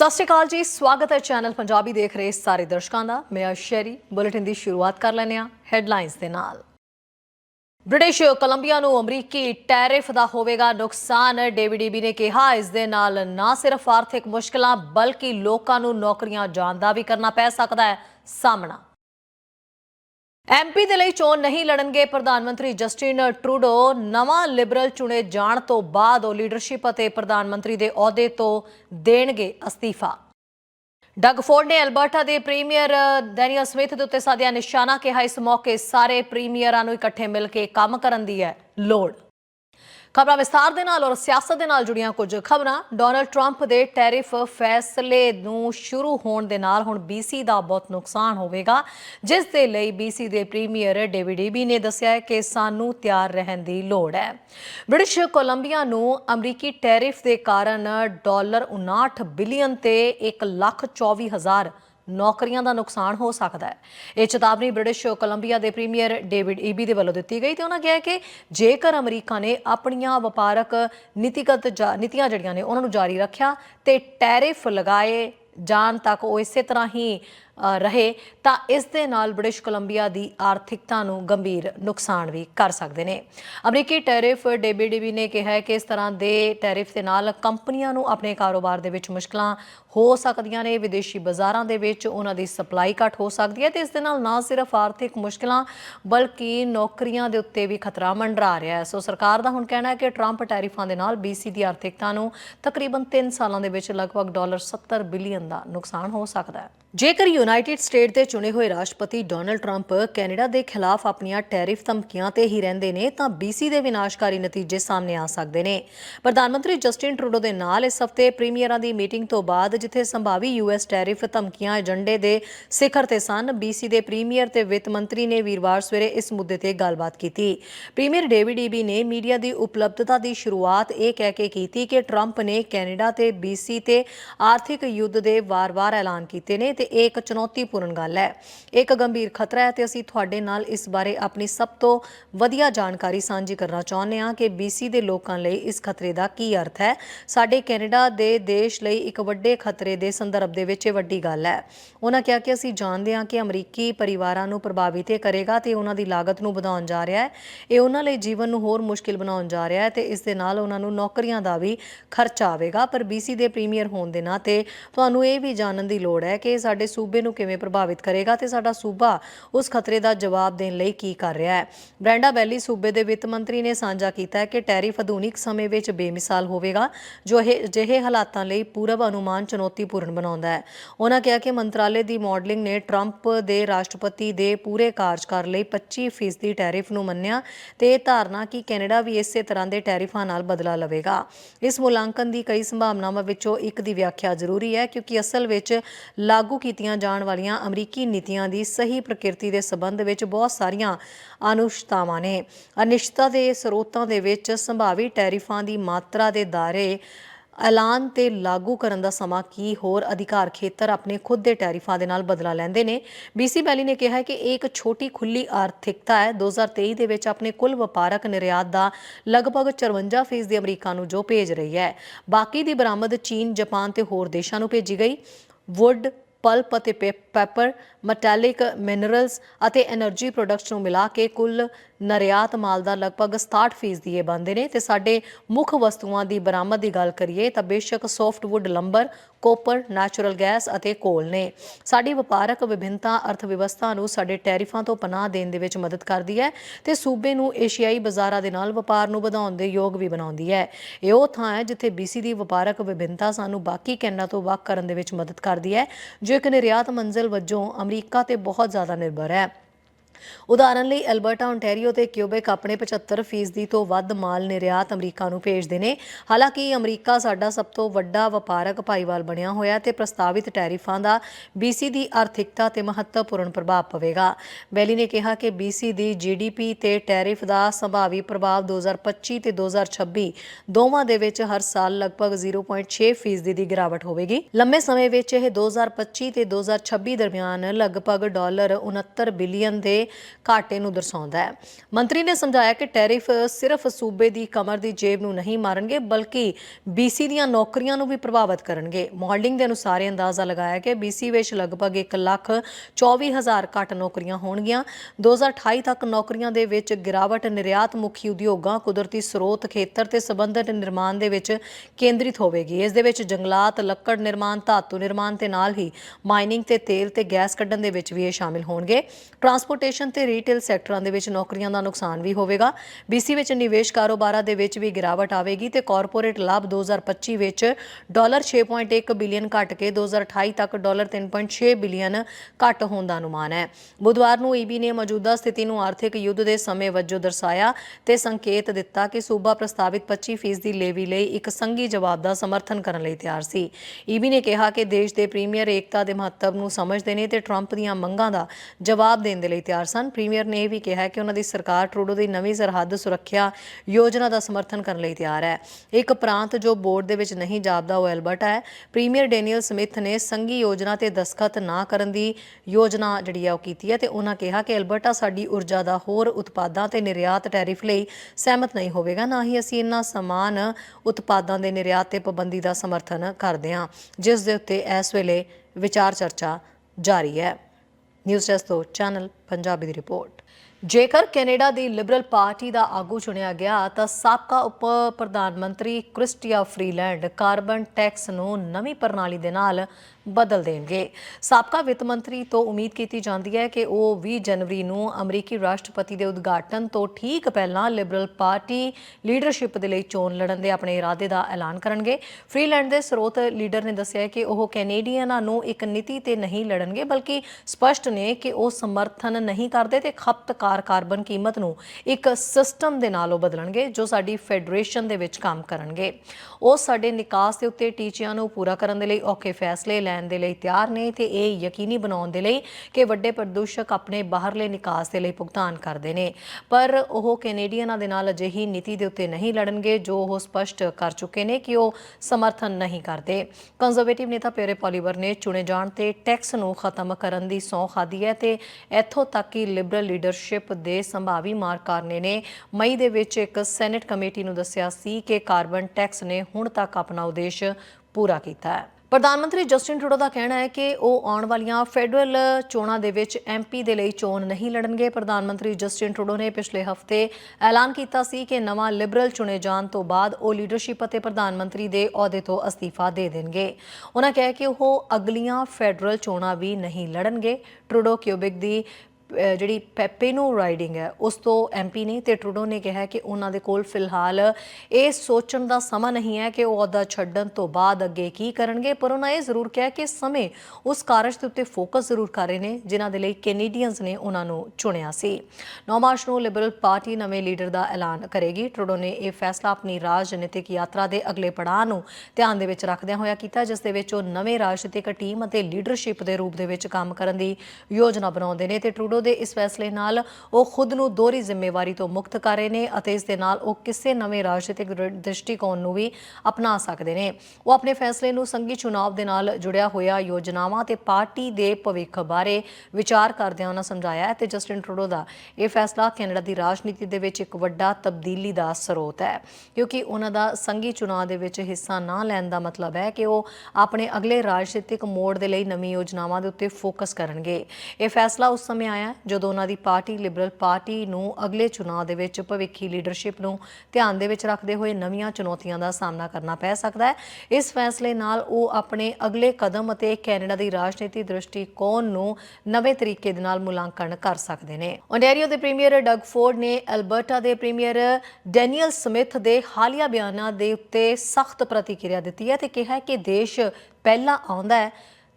ਸਤਿ ਸ਼੍ਰੀ ਅਕਾਲ ਜੀ, ਸਵਾਗਤ ਹੈ ਚੈਨਲ ਪੰਜਾਬੀ ਦੇਖ ਰਹੇ ਸਾਰੇ ਦਰਸ਼ਕਾਂ ਦਾ। ਮੈਂ ਸ਼ੈਰੀ ਬੁਲੇਟਿਨ ਦੀ ਸ਼ੁਰੂਆਤ ਕਰ ਲੈਂਦੇ ਹਾਂ ਹੈਡਲਾਈਨਸ ਦੇ ਨਾਲ। ਬ੍ਰਿਟਿਸ਼ ਕੋਲੰਬੀਆ ਨੂੰ ਅਮਰੀਕੀ ਟੈਰਿਫ ਦਾ ਹੋਵੇਗਾ ਨੁਕਸਾਨ। ਡੇਵਿਡ ਨੇ ਕਿਹਾ, ਇਸ ਦੇ ਨਾਲ ਨਾ ਸਿਰਫ ਆਰਥਿਕ ਮੁਸ਼ਕਲਾਂ, ਬਲਕਿ ਲੋਕਾਂ ਨੂੰ ਨੌਕਰੀਆਂ ਜਾਣ ਦਾ ਵੀ ਕਰਨਾ ਪੈ ਸਕਦਾ ਹੈ। ਸਾਹਮਣਾ। ਐਮਪੀ ਦੇ ਲਈ ਚੋਣ ਨਹੀਂ ਲੜਨਗੇ ਪ੍ਰਧਾਨ ਮੰਤਰੀ ਜਸਟਿਨ ਟਰੂਡੋ। ਨਵਾਂ ਲਿਬਰਲ ਚੁਣੇ ਜਾਣ ਤੋਂ ਬਾਅਦ ਉਹ ਲੀਡਰਸ਼ਿਪ ਅਤੇ ਪ੍ਰਧਾਨ ਮੰਤਰੀ ਦੇ ਅਹੁਦੇ ਤੋਂ ਦੇਣਗੇ ਅਸਤੀਫਾ। ਡਗ ਫੋਰਡ ਨੇ ਅਲਬਰਟਾ ਦੇ ਪ੍ਰੀਮੀਅਰ ਡੈਨੀਅਲ ਸਮਿਥ ਦੇ ਉੱਤੇ ਸਾਧਿਆ ਨਿਸ਼ਾਨਾ ਕਿਹਾ। ਇਸ ਮੌਕੇ ਸਾਰੇ ਪ੍ਰੀਮੀਅਰਾਂ ਨੂੰ ਇਕੱਠੇ ਮਿਲ ਕੇ ਕੰਮ ਕਰਨ ਦੀ ਹੈ ਲੋੜ। ਖਬਰਾਂ ਵਿਸਤਾਰ ਦੇ ਨਾਲ ਔਰ ਸਿਆਸਤ ਦੇ ਨਾਲ ਜੁੜੀਆਂ ਕੁਝ ਖਬਰਾਂ। ਡੋਨਲਡ ਟਰੰਪ ਦੇ ਟੈਰਿਫ ਫੈਸਲੇ ਨੂੰ ਸ਼ੁਰੂ ਹੋਣ ਦੇ ਨਾਲ ਹੁਣ BC ਦਾ ਬਹੁਤ ਨੁਕਸਾਨ ਹੋਵੇਗਾ, ਜਿਸ ਦੇ ਲਈ BC ਦੇ ਪ੍ਰੀਮੀਅਰ ਡੇਵਿਡ ਈਬੀ ਨੇ ਦੱਸਿਆ ਹੈ ਕਿ ਸਾਨੂੰ ਤਿਆਰ ਰਹਿਣ ਦੀ ਲੋੜ ਹੈ। ਬ੍ਰਿਟਿਸ਼ ਕੋਲੰਬੀਆ ਨੂੰ ਅਮਰੀਕੀ ਟੈਰਿਫ ਦੇ ਕਾਰਨ ਡਾਲਰ 59 ਬਿਲੀਅਨ ਤੇ 1 ਲੱਖ 24 ਹਜ਼ਾਰ ਨੌਕਰੀਆਂ ਦਾ ਨੁਕਸਾਨ ਹੋ ਸਕਦਾ ਹੈ। ਇਹ ਚੇਤਾਵਨੀ ਬ੍ਰਿਟਿਸ਼ ਕੋਲੰਬੀਆ ਦੇ ਪ੍ਰੀਮੀਅਰ ਡੇਵਿਡ ਈਬੀ ਦੇ ਵੱਲੋਂ ਦਿੱਤੀ ਗਈ ਤੇ ਉਹਨਾਂ ਕਿਹਾ ਕਿ ਜੇਕਰ ਅਮਰੀਕਾ ਨੇ ਆਪਣੀਆਂ ਵਪਾਰਕ ਨੀਤੀਗਤ ਜਾ- ਨੀਤੀਆਂ ਜਿਹੜੀਆਂ ਨੇ ਉਹਨਾਂ ਨੂੰ ਜਾਰੀ ਰੱਖਿਆ ਤੇ ਟੈਰਿਫ ਲਗਾਏ ਜਾਣ ਤੱਕ ਉਹ ਇਸੇ ਤਰ੍ਹਾਂ ਹੀ ਰਹੇ ਤਾਂ ਇਸ ਦੇ ਨਾਲ ਬ੍ਰਿਟਿਸ਼ ਕੋਲੰਬੀਆ ਦੀ ਆਰਥਿਕਤਾ ਨੂੰ ਗੰਭੀਰ ਨੁਕਸਾਨ ਵੀ ਕਰ ਸਕਦੇ ਨੇ। ਅਮਰੀਕੀ ਟੈਰਿਫ ਡੇਬੀਡੀਬੀ ਨੇ ਕਿਹਾ ਹੈ ਕਿ ਇਸ ਤਰ੍ਹਾਂ ਦੇ ਟੈਰਿਫ ਦੇ ਨਾਲ ਕੰਪਨੀਆਂ ਨੂੰ ਆਪਣੇ ਕਾਰੋਬਾਰ ਦੇ ਵਿੱਚ ਮੁਸ਼ਕਲਾਂ ਹੋ ਸਕਦੀਆਂ ਨੇ, ਵਿਦੇਸ਼ੀ ਬਾਜ਼ਾਰਾਂ ਦੇ ਵਿੱਚ ਉਹਨਾਂ ਦੀ ਸਪਲਾਈ ਘੱਟ ਹੋ ਸਕਦੀ ਹੈ ਤੇ ਇਸ ਦੇ ਨਾਲ ਨਾ ਸਿਰਫ ਆਰਥਿਕ ਮੁਸ਼ਕਲਾਂ ਬਲਕਿ ਨੌਕਰੀਆਂ ਦੇ ਉੱਤੇ ਵੀ ਖਤਰਾ ਮੰਡਰਾ ਰਿਹਾ ਹੈ। ਸੋ ਸਰਕਾਰ ਦਾ ਹੁਣ ਕਹਿਣਾ ਹੈ ਕਿ ਟਰੰਪ ਟੈਰਿਫਾਂ ਦੇ ਨਾਲ BC ਦੀ ਆਰਥਿਕਤਾ ਨੂੰ ਤਕਰੀਬਨ 3 ਸਾਲਾਂ ਦੇ ਵਿੱਚ ਲਗਭਗ ਡਾਲਰ 70 ਬਿਲੀਅਨ ਦਾ ਨੁਕਸਾਨ ਹੋ ਸਕਦਾ ਹੈ। ਜੇਕਰ ਯੂਨਾਈਟਿਡ ਸਟੇਟ ਦੇ ਚੁਣੇ ਹੋਏ ਰਾਸ਼ਟਰਪਤੀ ਡੋਨਲਡ ਟਰੰਪ ਕੈਨੇਡਾ ਦੇ ਖਿਲਾਫ ਆਪਣੀਆਂ ਟੈਰਿਫ ਧਮਕੀਆਂ ਤੇ ਹੀ ਰਹਿੰਦੇ ਨੇ, ਤਾਂ BC ਦੇ ਵਿਨਾਸ਼ਕਾਰੀ ਨਤੀਜੇ ਸਾਹਮਣੇ ਆ ਸਕਦੇ ਨੇ। ਪ੍ਰਧਾਨ ਮੰਤਰੀ ਜਸਟਿਨ ਟਰੂਡੋ ਦੇ ਨਾਲ ਇਸ ਹਫ਼ਤੇ ਪ੍ਰੀਮੀਅਰਾਂ ਦੀ ਮੀਟਿੰਗ ਤੋਂ ਬਾਅਦ ਜਿੱਥੇ ਸੰਭਾਵੀ ਯੂਐਸ ਟੈਰਿਫ ਧਮਕੀਆਂ ਏਜੰਡੇ ਦੇ ਸਿਖਰ ਤੇ ਸਨ BC ਦੇ ਪ੍ਰੀਮੀਅਰ ਤੇ ਵਿੱਤ ਮੰਤਰੀ ਨੇ ਵੀਰਵਾਰ ਸਵੇਰੇ ਇਸ ਮੁੱਦੇ ਤੇ ਗੱਲਬਾਤ ਕੀਤੀ। ਪ੍ਰੀਮੀਅਰ ਡੇਵਿਡ ਈਬੀ ਨੇ ਮੀਡੀਆ ਦੀ ਉਪਲਬਧਤਾ ਦੀ ਸ਼ੁਰੂਆਤ ਇਹ ਕਹਿ ਕੇ ਕੀਤੀ ਕਿ ਟਰੰਪ ਨੇ ਕੈਨੇਡਾ ਤੇ BC ਤੇ ਆਰਥਿਕ ਯੁੱਧ ਦੇ ਵਾਰ-ਵਾਰ ਐਲਾਨ ਕੀਤੇ ਨੇ ਤੇ ਇਹ ਇੱਕ ਚੁਣੌਤੀਪੂਰਨ ਗੱਲ ਹੈ। ਇੱਕ ਗੰਭੀਰ ਖਤਰਾ ਹੈ ਤੇ ਅਸੀਂ ਤੁਹਾਡੇ ਨਾਲ ਇਸ ਬਾਰੇ ਆਪਣੀ ਸਭ ਤੋਂ ਵਧੀਆ ਜਾਣਕਾਰੀ ਸਾਂਝੀ ਕਰਨਾ ਚਾਹੁੰਦੇ ਹਾਂ ਕਿ BC ਦੇ ਲੋਕਾਂ ਲਈ ਇਸ ਖਤਰੇ ਦਾ ਕੀ ਅਰਥ ਹੈ। ਸਾਡੇ ਕੈਨੇਡਾ ਦੇ ਦੇਸ਼ ਲਈ ਇੱਕ ਵੱਡੇ ਖਤਰੇ ਦੇ ਸੰਦਰਭ ਦੇ ਵਿੱਚ ਇਹ ਵੱਡੀ ਗੱਲ ਹੈ। ਉਹਨਾਂ ਕਿਹਾ ਕਿ ਅਸੀਂ ਜਾਣਦੇ ਹਾਂ ਕਿ ਅਮਰੀਕੀ ਪਰਿਵਾਰਾਂ ਨੂੰ ਪ੍ਰਭਾਵਿਤ ਇਹ ਕਰੇਗਾ ਤੇ ਉਹਨਾਂ ਦੀ ਲਾਗਤ ਨੂੰ ਵਧਾਉਣ ਜਾ ਰਿਹਾ ਹੈ। ਇਹ ਉਹਨਾਂ ਲਈ ਜੀਵਨ ਨੂੰ ਹੋਰ ਮੁਸ਼ਕਿਲ ਬਣਾਉਣ ਜਾ ਰਿਹਾ ਹੈ ਤੇ ਇਸ ਦੇ ਨਾਲ ਉਹਨਾਂ ਨੂੰ ਨੌਕਰੀਆਂ ਦਾ ਵੀ ਖਰਚਾ ਆਵੇਗਾ। ਪਰ BC ਦੇ ਪ੍ਰੀਮੀਅਰ ਹੋਣ ਦੇ ਨਾਤੇ ਤੁਹਾਨੂੰ ਇਹ ਵੀ ਜਾਣਨ ਦੀ ਲੋੜ ਹੈ ਕਿ ਸਾਡੇ ਸੂਬੇ ਨੂੰ ਕਿਵੇਂ ਪ੍ਰਭਾਵਿਤ ਕਰੇਗਾ ਤੇ ਸਾਡਾ ਸੂਬਾ ਉਸ ਖਤਰੇ ਦਾ ਜਵਾਬ ਦੇਣ ਲਈ ਕੀ ਕਰ ਰਿਹਾ ਹੈ? ਬ੍ਰੈਂਡਾ ਬੈਲੀ ਸੂਬੇ ਦੇ ਵਿੱਤ ਮੰਤਰੀ ਨੇ ਸਾਂਝਾ ਕੀਤਾ ਹੈ ਕਿ ਟੈਰਿਫ ਆਧੁਨਿਕ ਸਮੇਂ ਵਿੱਚ ਬੇਮਿਸਾਲ ਹੋਵੇਗਾ, ਜੋ ਇਹ ਅਜਿਹੇ ਹਾਲਾਤਾਂ ਲਈ ਪੂਰਵ ਅਨੁਮਾਨ ਚੁਣੌਤੀਪੂਰਨ ਬਣਾਉਂਦਾ ਹੈ। ਉਹਨਾਂ ਕਿਹਾ ਕਿ ਮੰਤਰਾਲੇ ਦੀ ਮਾਡਲਿੰਗ ਨੇ ਟਰੰਪ ਦੇ ਰਾਸ਼ਟਰਪਤੀ ਦੇ ਪੂਰੇ ਕਾਰਜਕਾਰ ਲਈ 25% ਟੈਰਿਫ ਨੂੰ ਮੰਨਿਆ ਤੇ ਇਹ ਧਾਰਨਾ ਕਿ ਕੈਨੇਡਾ ਵੀ ਇਸੇ ਤਰ੍ਹਾਂ ਦੇ ਟੈਰਿਫਾਂ ਨਾਲ ਬਦਲਾ ਲਵੇਗਾ। ਇਸ ਮੁਲਾਂਕਣ ਦੀ ਕਈ ਸੰਭਾਵਨਾਵਾਂ ਵਿੱਚੋਂ ਇੱਕ ਦੀ ਵਿਆਖਿਆ ਜ਼ਰੂਰੀ ਹੈ, ਕਿਉਂਕਿ ਅਸਲ ਵਿੱਚ ਲਾਗੂ ਕੀਤੀਆਂ ਜਾਣ ਵਾਲੀਆਂ ਅਮਰੀਕੀ ਨੀਤੀਆਂ ਦੀ ਸਹੀ ਪ੍ਰਕਿਰਤੀ ਦੇ ਸਬੰਧ ਵਿੱਚ ਬਹੁਤ ਸਾਰੀਆਂ ਅਨੁਸ਼ਤਾਵਾਂ ਨੇ। ਅਨਿਸ਼ਚਿਤਤਾ ਦੇ ਸਰੋਤਾਂ ਦੇ ਵਿੱਚ ਸੰਭਾਵੀ ਟੈਰਿਫਾਂ ਦੀ ਮਾਤਰਾ ਦੇ ਦਾਇਰੇ ਐਲਾਨ ਤੇ ਲਾਗੂ ਕਰਨ ਦਾ ਸਮਾਂ ਕੀ ਹੋਰ ਅਧਿਕਾਰ ਖੇਤਰ ਆਪਣੇ ਖੁਦ ਦੇ ਟੈਰਿਫਾਂ ਦੇ ਨਾਲ ਬਦਲਾ ਲੈਂਦੇ ਨੇ। ਬੀਸੀ ਬੈਲੀ ਨੇ ਕਿਹਾ ਹੈ ਕਿ ਇਹ ਇੱਕ ਛੋਟੀ ਖੁੱਲੀ ਆਰਥਿਕਤਾ ਹੈ। 2023 ਦੇ ਵਿੱਚ ਆਪਣੇ ਕੁੱਲ ਵਪਾਰਕ ਨਿਰਯਾਤ ਦਾ ਲਗਭਗ 54% ਦੀ ਅਮਰੀਕਾ ਨੂੰ ਜੋ ਭੇਜ ਰਹੀ ਹੈ। ਬਾਕੀ ਦੀ ਬਰਾਮਦ ਚੀਨ, ਜਾਪਾਨ ਤੇ ਹੋਰ ਦੇਸ਼ਾਂ ਨੂੰ ਭੇਜੀ ਗਈ। ਵੁੱਡ પલ્પ ਅਤੇ પેપર ਮਟੈਲਿਕ ਮਿਨਰਲਸ ਅਤੇ એનર્ਜੀ ਪ੍ਰੋਡਕਟਸ ਨੂੰ ਮਿਲਾ ਕੇ ਕੁੱਲ ਨਿਰਯਾਤ ਮਾਲ ਦਾ ਲਗਭਗ 60% ਇਹ ਬਣਦੇ ਨੇ। ਤੇ ਸਾਡੇ ਮੁੱਖ ਵਸਤੂਆਂ ਦੀ ਬਰਾਮਦ ਦੀ ਗੱਲ ਕਰੀਏ ਤਾਂ ਬੇਸ਼ੱਕ softwood lumber copper natural gas ਅਤੇ ਕੋਲ ਨੇ। ਸਾਡੀ ਵਪਾਰਕ ਵਿਭਿੰਨਤਾ ਅਰਥ ਵਿਵਸਥਾ ਨੂੰ ਸਾਡੇ ਟੈਰਿਫਾਂ ਤੋਂ ਪਨਾਹ ਦੇਣ ਦੇ ਵਿੱਚ ਮਦਦ ਕਰਦੀ ਹੈ ਤੇ ਸੂਬੇ ਨੂੰ ਏਸ਼ੀਆਈ ਬਾਜ਼ਾਰਾਂ ਦੇ ਨਾਲ ਵਪਾਰ ਨੂੰ ਵਧਾਉਣ ਦੇ ਯੋਗ ਵੀ ਬਣਾਉਂਦੀ ਹੈ। ਇਹ ਉਹ ਥਾਂ ਹੈ ਜਿੱਥੇ BC ਦੀ ਵਪਾਰਕ ਵਿਭਿੰਨਤਾ ਸਾਨੂੰ ਬਾਕੀ ਕੈਨੇਡਾ ਤੋਂ ਵੱਖ ਕਰਨ ਦੇ ਵਿੱਚ ਮਦਦ ਕਰਦੀ ਹੈ। ਜੋ ਇੱਕ ਨਿਰਯਾਤ ਮੰਜ਼ਿਲ ਵਜੋਂ ਅਮਰੀਕਾ ਤੇ ਬਹੁਤ ਜ਼ਿਆਦਾ ਨਿਰਭਰ ਹੈ। ਉਦਾਹਰਨ ਲਈ ਐਲਬਰਟਾ ਓਨਟਾਰੀਓ ਤੇ ਕਿਊਬੈਕ ਆਪਣੇ 75% ਤੋਂ ਵੱਧ ਮਾਲ ਨਿਰਯਾਤ ਅਮਰੀਕਾ ਨੂੰ ਭੇਜਦੇ ਨੇ। ਹਾਲਾਂਕਿ ਅਮਰੀਕਾ ਸਾਡਾ ਸਭ ਤੋਂ ਵੱਡਾ ਵਪਾਰਕ ਭਾਈਵਾਲ ਬਣਿਆ ਹੋਇਆ ਤੇ ਪ੍ਰਸਤਾਵਿਤ ਟੈਰਿਫਾਂ ਦਾ BC ਦੀ ਆਰਥਿਕਤਾ ਤੇ ਮਹੱਤਵਪੂਰਨ ਪ੍ਰਭਾਵ ਪਵੇਗਾ। ਬੈਲੀ ਨੇ ਕਿਹਾ ਕਿ BC ਦੀ GDP ਤੇ ਟੈਰਿਫ ਦਾ ਸੰਭਾਵੀ ਪ੍ਰਭਾਵ 2025 ਤੇ 2026 ਦੋਵਾਂ ਦੇ ਵਿੱਚ ਹਰ ਸਾਲ ਲਗਭਗ 0.6% ਦੀ ਗਿਰਾਵਟ ਹੋਵੇਗੀ। ਲੰਮੇ ਸਮੇਂ ਵਿੱਚ ਇਹ 2025 ਤੇ 2026 ਦਰਮਿਆਨ ਲਗਭਗ ਡਾਲਰ 69 ਬਿਲੀਅਨ ਦੇ ਘਾਟੇ ਨੂੰ ਦਰਸਾਉਂਦਾ ਹੈ। ਮੰਤਰੀ ਨੇ ਸਮਝਾਇਆ ਕਿ ਟੈਰਿਫ ਸਿਰਫ ਸੂਬੇ ਦੀ ਕਮਰ ਦੀ ਜੇਬ ਨੂੰ ਨਹੀਂ ਮਾਰਨਗੇ, ਬਲਕਿ BC ਦੀਆਂ ਨੌਕਰੀਆਂ ਨੂੰ ਵੀ ਪ੍ਰਭਾਵਿਤ ਕਰਨਗੇ। ਮਾਡਲਿੰਗ ਦੇ ਅਨੁਸਾਰ ਇਹ ਅੰਦਾਜ਼ਾ ਲਗਾਇਆ ਕਿ BC ਵਿੱਚ ਲਗਭਗ 1 ਲੱਖ 24 ਹਜ਼ਾਰ ਘੱਟ ਨੌਕਰੀਆਂ ਹੋਣਗੀਆਂ। 2028 ਤੱਕ ਨੌਕਰੀਆਂ ਦੇ ਵਿੱਚ ਗਿਰਾਵਟ ਨਿਰਯਾਤ ਮੁਖੀ ਉਦਯੋਗਾਂ ਕੁਦਰਤੀ ਸਰੋਤ ਖੇਤਰ ਤੇ ਸਬੰਧਤ ਨਿਰਮਾਣ ਦੇ ਵਿੱਚ ਕੇਂਦਰਿਤ ਹੋਵੇਗੀ। ਇਸ ਦੇ ਵਿੱਚ ਜੰਗਲਾਤ, ਲੱਕੜ ਨਿਰਮਾਣ, ਧਾਤੂ ਨਿਰਮਾਣ ਤੇ ਨਾਲ ਹੀ ਮਾਈਨਿੰਗ ਤੇ ਤੇਲ ਤੇ ਗੈਸ ਕੱਢਣ ਦੇ ਵਿੱਚ ਵੀ ਇਹ ਸ਼ਾਮਿਲ ਹੋਣਗੇ। ਟਰਾਂਸਪੋਰਟੇਸ਼ਨ ਤੇ ਰੀਟੇਲ ਸੈਕਟਰਾਂ ਦੇ ਵਿੱਚ ਨੌਕਰੀਆਂ ਦਾ ਨੁਕਸਾਨ ਵੀ ਹੋਵੇਗਾ। BC ਵਿੱਚ ਨਿਵੇਸ਼ ਕਾਰੋਬਾਰਾਂ ਦੇ ਵਿੱਚ ਵੀ ਗਿਰਾਵਟ ਆਵੇਗੀ ਤੇ ਕਾਰਪੋਰੇਟ ਲਾਭ 2025 ਵਿੱਚ ਡਾਲਰ 6.1 ਬਿਲੀਅਨ ਘਟ ਕੇ 2028 ਤੱਕ ਡਾਲਰ 3.6 ਬਿਲੀਅਨ ਘਟ ਹੋਣ ਦਾ ਅਨੁਮਾਨ ਹੈ। ਬੁੱਧਵਾਰ ਨੂੰ ਈਬੀ ਨੇ ਮੌਜੂਦਾ ਸਥਿਤੀ ਨੂੰ ਆਰਥਿਕ ਯੁੱਧ ਦੇ ਸਮੇਂ ਵਜੋਂ ਦਰਸਾਇਆ ਤੇ ਸੰਕੇਤ ਦਿੱਤਾ ਕਿ ਸੂਬਾ ਪ੍ਰਸਤਾਵਿਤ 25% ਦੀ ਲੇਵੀ ਲਈ ਇੱਕ ਸੰਘੀ ਜਵਾਬ ਦਾ ਸਮਰਥਨ ਕਰਨ ਲਈ ਤਿਆਰ ਸੀ। ਈਬੀ ਨੇ ਕਿਹਾ ਕਿ ਦੇਸ਼ ਦੇ ਪ੍ਰੀਮੀਅਰ ਏਕਤਾ ਦੇ ਮਹੱਤਵ ਨੂੰ ਸਮਝਦੇ ਨੇ ਤੇ ਟਰੰਪ ਦੀਆਂ ਮੰਗਾਂ ਦਾ ਜਵਾਬ ਦੇਣ ਦੇ ਲਈ ਤਿਆਰ ਸਨ। ਪ੍ਰੀਮੀਅਰ ਨੇ ਇਹ ਵੀ ਕਿਹਾ ਕਿ ਉਹਨਾਂ ਦੀ ਸਰਕਾਰ ਟਰੂਡੋ ਦੀ ਨਵੀਂ ਸਰਹੱਦ ਸੁਰੱਖਿਆ ਯੋਜਨਾ ਦਾ ਸਮਰਥਨ ਕਰਨ ਲਈ ਤਿਆਰ ਹੈ। ਇੱਕ ਪ੍ਰਾਂਤ ਜੋ ਬੋਰਡ ਦੇ ਵਿੱਚ ਨਹੀਂ ਜਾਪਦਾ ਉਹ ਐਲਬਰਟਾ ਹੈ। ਪ੍ਰੀਮੀਅਰ ਡੈਨੀਅਲ ਸਮਿਥ ਨੇ ਸੰਘੀ ਯੋਜਨਾ ਤੇ ਦਸਖਤ ਨਾ ਕਰਨ ਦੀ ਯੋਜਨਾ ਜਿਹੜੀ ਹੈ ਉਹ ਕੀਤੀ ਹੈ ਤੇ ਉਹਨਾਂ ਕਿਹਾ ਕਿ ਐਲਬਰਟਾ ਸਾਡੀ ਊਰਜਾ ਦਾ ਹੋਰ ਉਤਪਾਦਾਂ ਤੇ ਨਿਰਯਾਤ ਟੈਰਿਫ ਲਈ ਸਹਿਮਤ ਨਹੀਂ ਹੋਵੇਗਾ। ਨਾ ਹੀ ਅਸੀਂ ਇਹਨਾਂ ਸਮਾਨ ਉਤਪਾਦਾਂ ਦੇ ਨਿਰਯਾਤ ਤੇ ਪਾਬੰਦੀ ਦਾ ਸਮਰਥਨ ਕਰਦੇ ਹਾਂ। ਜਿਸ ਦੇ ਉੱਤੇ ਇਸ ਵੇਲੇ ਵਿਚਾਰ ਚਰਚਾ ਜਾਰੀ ਹੈ। ਨਿਊਜ਼ ਡੈਸਕ ਤੋਂ ਚੈਨਲ ਪੰਜਾਬੀ ਦੀ ਰਿਪੋਰਟ। ਜੇਕਰ ਕੈਨੇਡਾ ਦੀ ਲਿਬਰਲ ਪਾਰਟੀ ਦਾ ਆਗੂ ਚੁਣਿਆ ਗਿਆ, ਤਾਂ ਸਾਬਕਾ ਉਪ ਪ੍ਰਧਾਨ ਮੰਤਰੀ ਕ੍ਰਿਸਟੀਆ ਫਰੀਲੈਂਡ ਕਾਰਬਨ ਟੈਕਸ ਨੂੰ ਨਵੀਂ ਪ੍ਰਣਾਲੀ ਦੇ ਨਾਲ ਬਦਲ ਦੇਣਗੇ। ਸਾਬਕਾ ਵਿੱਤ ਮੰਤਰੀ ਤੋਂ ਉਮੀਦ ਕੀਤੀ ਜਾਂਦੀ ਹੈ ਕਿ ਉਹ 20 ਜਨਵਰੀ ਨੂੰ ਅਮਰੀਕੀ ਰਾਸ਼ਟਰਪਤੀ ਦੇ ਉਦਘਾਟਨ ਤੋਂ ਠੀਕ ਪਹਿਲਾਂ ਲਿਬਰਲ ਪਾਰਟੀ ਲੀਡਰਸ਼ਿਪ ਦੇ ਲਈ ਚੋਣ ਲੜਨ ਦੇ ਆਪਣੇ ਇਰਾਦੇ ਦਾ ਐਲਾਨ ਕਰਨਗੇ। ਫਰੀਲੈਂਡ ਦੇ ਸਰੋਤ ਲੀਡਰ ਨੇ ਦੱਸਿਆ ਕਿ ਉਹ ਕੈਨੇਡੀਅਨਾਂ ਨੂੰ ਇੱਕ ਨੀਤੀ ਤੇ ਨਹੀਂ ਲੜਨਗੇ, ਬਲਕਿ ਸਪਸ਼ਟ ਨੇ ਕਿ ਉਹ ਸਮਰਥਨ ਨਹੀਂ ਕਰਦੇ ਤੇ ਖਪਤਕਾਰ ਕਾਰਬਨ ਕੀਮਤ ਨੂੰ ਇੱਕ ਸਿਸਟਮ ਦੇ ਨਾਲ ਉਹ ਬਦਲਣਗੇ, ਜੋ ਸਾਡੀ ਫੈਡਰੇਸ਼ਨ ਦੇ ਵਿੱਚ ਕੰਮ ਕਰਨਗੇ। ਉਹ ਸਾਡੇ ਨਿਕਾਸ ਦੇ ਉੱਤੇ ਟੀਚਿਆਂ ਨੂੰ ਪੂਰਾ ਕਰਨ ਦੇ ਲਈ ਔਖੇ ਫੈਸਲੇ ਲੈਣ ਦੇ ਲਈ ਤਿਆਰ ਨੇ ਤੇ ਇਹ ਯਕੀਨੀ ਬਣਾਉਣ ਦੇ ਲਈ ਕਿ ਵੱਡੇ ਪ੍ਰਦੂਸ਼ਕ ਆਪਣੇ ਬਾਹਰਲੇ ਨਿਕਾਸ ਦੇ ਲਈ ਭੁਗਤਾਨ ਕਰਦੇ ਨੇ। ਪਰ ਉਹ ਕੈਨੇਡੀਅਨਾਂ ਦੇ ਨਾਲ ਅਜਿਹੀ ਨੀਤੀ ਦੇ ਉੱਤੇ ਨਹੀਂ ਲੜਨਗੇ, ਜੋ ਉਹ ਸਪਸ਼ਟ ਕਰ ਚੁੱਕੇ ਨੇ ਕਿ ਉਹ ਸਮਰਥਨ ਨਹੀਂ ਕਰਦੇ। ਕੰਜ਼ਰਵੇਟਿਵ ਨੇਤਾ ਪੇਰੇ ਪੋਲੀਵਰ ਨੇ ਚੁਣੇ ਜਾਣ ਤੇ ਟੈਕਸ ਨੂੰ ਖਤਮ ਕਰਨ ਦੀ ਸਹੁੰ ਖਾਦੀ ਹੈ ਤੇ ਇੱਥੋਂ ਤੱਕ ਕਿ ਲਿਬਰਲ ਲੀਡਰਸ਼ਿਪ ਦੇ ਸੰਭਾਵੀ ਮਾਰ ਕਾਰਨੇ ਨੇ ਮਈ ਦੇ ਵਿੱਚ ਇੱਕ ਸੈਨੇਟ ਕਮੇਟੀ ਨੂੰ ਦੱਸਿਆ ਸੀ ਕਿ ਕਾਰਬਨ ਟੈਕਸ ਨੇ ਹੁਣ ਤੱਕ ਆਪਣਾ ਉਦੇਸ਼ ਪੂਰਾ ਕੀਤਾ ਹੈ। ਪ੍ਰਧਾਨ ਮੰਤਰੀ ਜਸਟਿਨ ਟਰੂਡੋ ਦਾ ਕਹਿਣਾ ਹੈ ਕਿ ਉਹ ਆਉਣ ਵਾਲੀਆਂ ਫੈਡਰਲ ਚੋਣਾਂ ਦੇ ਵਿੱਚ ਐਮਪੀ ਦੇ ਲਈ ਚੋਣ ਨਹੀਂ ਲੜਨਗੇ। ਪ੍ਰਧਾਨ ਮੰਤਰੀ ਜਸਟਿਨ ਟਰੂਡੋ ਨੇ ਪਿਛਲੇ ਹਫ਼ਤੇ ਐਲਾਨ ਕੀਤਾ ਸੀ ਕਿ ਨਵਾਂ ਲਿਬਰਲ ਚੁਣੇ ਜਾਣ ਤੋਂ ਬਾਅਦ ਉਹ ਲੀਡਰਸ਼ਿਪ ਅਤੇ ਪ੍ਰਧਾਨ ਮੰਤਰੀ ਦੇ ਅਹੁਦੇ ਤੋਂ ਅਸਤੀਫਾ ਦੇ ਦੇਣਗੇ। ਉਹਨਾਂ ਕਿਹਾ ਕਿ ਉਹ ਅਗਲੀਆਂ ਫੈਡਰਲ ਚੋਣਾਂ ਵੀ ਨਹੀਂ ਲੜਨਗੇ। ਟਰੂਡੋ ਕਿਊਬਿਕ ਦੀ ਜਿਹੜੀ ਪੈਪੇਨੋ ਰਾਈਡਿੰਗ ਹੈ, ਉਸ ਤੋਂ ਐਮਪੀ ਨੇ ਤੇ ਟਰੂਡੋ ਨੇ ਕਿਹਾ ਕਿ ਉਹਨਾਂ ਦੇ ਕੋਲ ਫਿਲਹਾਲ ਇਹ ਸੋਚਣ ਦਾ ਸਮਾਂ ਨਹੀਂ ਹੈ ਕਿ ਉਹ ਅਹੁਦਾ ਛੱਡਣ ਤੋਂ ਬਾਅਦ ਅੱਗੇ ਕੀ ਕਰਨਗੇ, ਪਰ ਉਹਨਾਂ ਇਹ ਜ਼ਰੂਰ ਕਿਹਾ ਕਿ ਸਮੇਂ ਉਸ ਕਾਰਜ ਦੇ ਉੱਤੇ ਫੋਕਸ ਜ਼ਰੂਰ ਕਰ ਰਹੇ ਨੇ, ਜਿਨ੍ਹਾਂ ਦੇ ਲਈ ਕੈਨੇਡੀਅਨਸ ਨੇ ਉਹਨਾਂ ਨੂੰ ਚੁਣਿਆ ਸੀ। 9 ਮਾਰਚ ਨੂੰ ਲਿਬਰਲ ਪਾਰਟੀ ਨਵੇਂ ਲੀਡਰ ਦਾ ਐਲਾਨ ਕਰੇਗੀ। ਟਰੂਡੋ ਨੇ ਇਹ ਫੈਸਲਾ ਆਪਣੀ ਰਾਜਨੀਤਿਕ ਯਾਤਰਾ ਦੇ ਅਗਲੇ ਪੜਾਅ ਨੂੰ ਧਿਆਨ ਦੇ ਵਿੱਚ ਰੱਖਦਿਆਂ ਹੋਇਆ ਕੀਤਾ, ਜਿਸ ਦੇ ਵਿੱਚ ਉਹ ਨਵੇਂ ਰਾਜਨੀਤਿਕ ਟੀਮ ਅਤੇ ਲੀਡਰਸ਼ਿਪ ਦੇ ਰੂਪ ਦੇ ਵਿੱਚ ਕੰਮ ਕਰਨ ਦੀ ਯੋਜਨਾ ਬਣਾਉਂਦੇ ਨੇ ਤੇ ਟਰੂਡੋ ਦੇ ਇਸ ਫੈਸਲੇ ਨਾਲ ਉਹ ਖੁਦ ਨੂੰ ਦੋਹਰੀ ਜ਼ਿੰਮੇਵਾਰੀ ਤੋਂ ਮੁਕਤ ਕਰ ਰਹੇ ਨੇ ਅਤੇ ਇਸ ਦੇ ਨਾਲ ਉਹ ਕਿਸੇ ਨਵੇਂ ਰਾਜਨੀਤਿਕ ਦ੍ਰਿਸ਼ਟੀਕੋਣ ਨੂੰ ਵੀ ਅਪਣਾ ਸਕਦੇ ਨੇ। ਉਹ ਆਪਣੇ ਫੈਸਲੇ ਨੂੰ ਸੰਘੀ ਚੁਣਾਵ ਦੇ ਨਾਲ ਜੁੜਿਆ ਹੋਇਆ ਯੋਜਨਾਵਾਂ ਤੇ ਪਾਰਟੀ ਦੇ ਭਵਿੱਖ ਬਾਰੇ ਵਿਚਾਰ ਕਰਦਿਆਂ ਉਹਨਾਂ ਸਮਝਾਇਆ ਹੈ ਤੇ ਜਸਟਿਨ ਟਰੂਡੋ ਦਾ ਇਹ ਫੈਸਲਾ ਕੈਨੇਡਾ ਦੀ ਰਾਜਨੀਤੀ ਦੇ ਵਿੱਚ ਇੱਕ ਵੱਡਾ ਤਬਦੀਲੀ ਦਾ ਸਰੋਤ ਹੈ, ਕਿਉਂਕਿ ਉਹਨਾਂ ਦਾ ਸੰਘੀ ਚੁਣਾਵ ਦੇ ਵਿੱਚ ਹਿੱਸਾ ਨਾ ਲੈਣ ਦਾ ਮਤਲਬ ਹੈ ਕਿ ਉਹ ਆਪਣੇ ਅਗਲੇ ਰਾਜਨੀਤਿਕ ਮੋੜ ਦੇ ਲਈ ਨਵੀਂ ਯੋਜਨਾਵਾਂ ਦੇ ਉੱਤੇ ਫੋਕਸ ਕਰਨਗੇ। ਇਹ ਫੈਸਲਾ ਉਸ ਸਮੇਂ ਆਇਆ ਜਦੋਂ ਉਹਨਾਂ ਦੀ ਪਾਰਟੀ ਲਿਬਰਲ ਪਾਰਟੀ ਨੂੰ ਅਗਲੇ ਚੁਣਾਵ ਦੇ ਵਿੱਚ ਭਵਿੱਖੀ ਲੀਡਰਸ਼ਿਪ ਨੂੰ ਧਿਆਨ ਦੇ ਵਿੱਚ ਰੱਖਦੇ ਹੋਏ ਨਵੀਆਂ ਚੁਣੌਤੀਆਂ ਦਾ ਸਾਹਮਣਾ ਕਰਨਾ ਪੈ ਸਕਦਾ ਹੈ। ਇਸ ਫੈਸਲੇ ਨਾਲ ਉਹ ਆਪਣੇ ਅਗਲੇ ਕਦਮ ਅਤੇ ਕੈਨੇਡਾ ਦੀ ਰਾਜਨੀਤੀ ਦ੍ਰਿਸ਼ਟੀਕੋਣ ਨੂੰ ਨਵੇਂ ਤਰੀਕੇ ਦੇ ਨਾਲ ਮੁਲਾਂਕਣ ਕਰ ਸਕਦੇ ਨੇ। ਓਨਟਾਰੀਓ ਦੇ ਪ੍ਰੀਮੀਅਰ ਡਗ ਫੋਰਡ ਨੇ ਐਲਬਰਟਾ ਦੇ ਪ੍ਰੀਮੀਅਰ ਡੈਨੀਅਲ ਸਮਿਥ ਦੇ ਹਾਲੀਆ ਬਿਆਨਾਂ ਦੇ ਉੱਤੇ ਸਖਤ ਪ੍ਰਤੀਕਿਰਿਆ ਦਿੱਤੀ ਹੈ ਤੇ ਕਿਹਾ ਕਿ ਦੇਸ਼ ਪਹਿਲਾਂ ਆਉਂਦਾ ਹੈ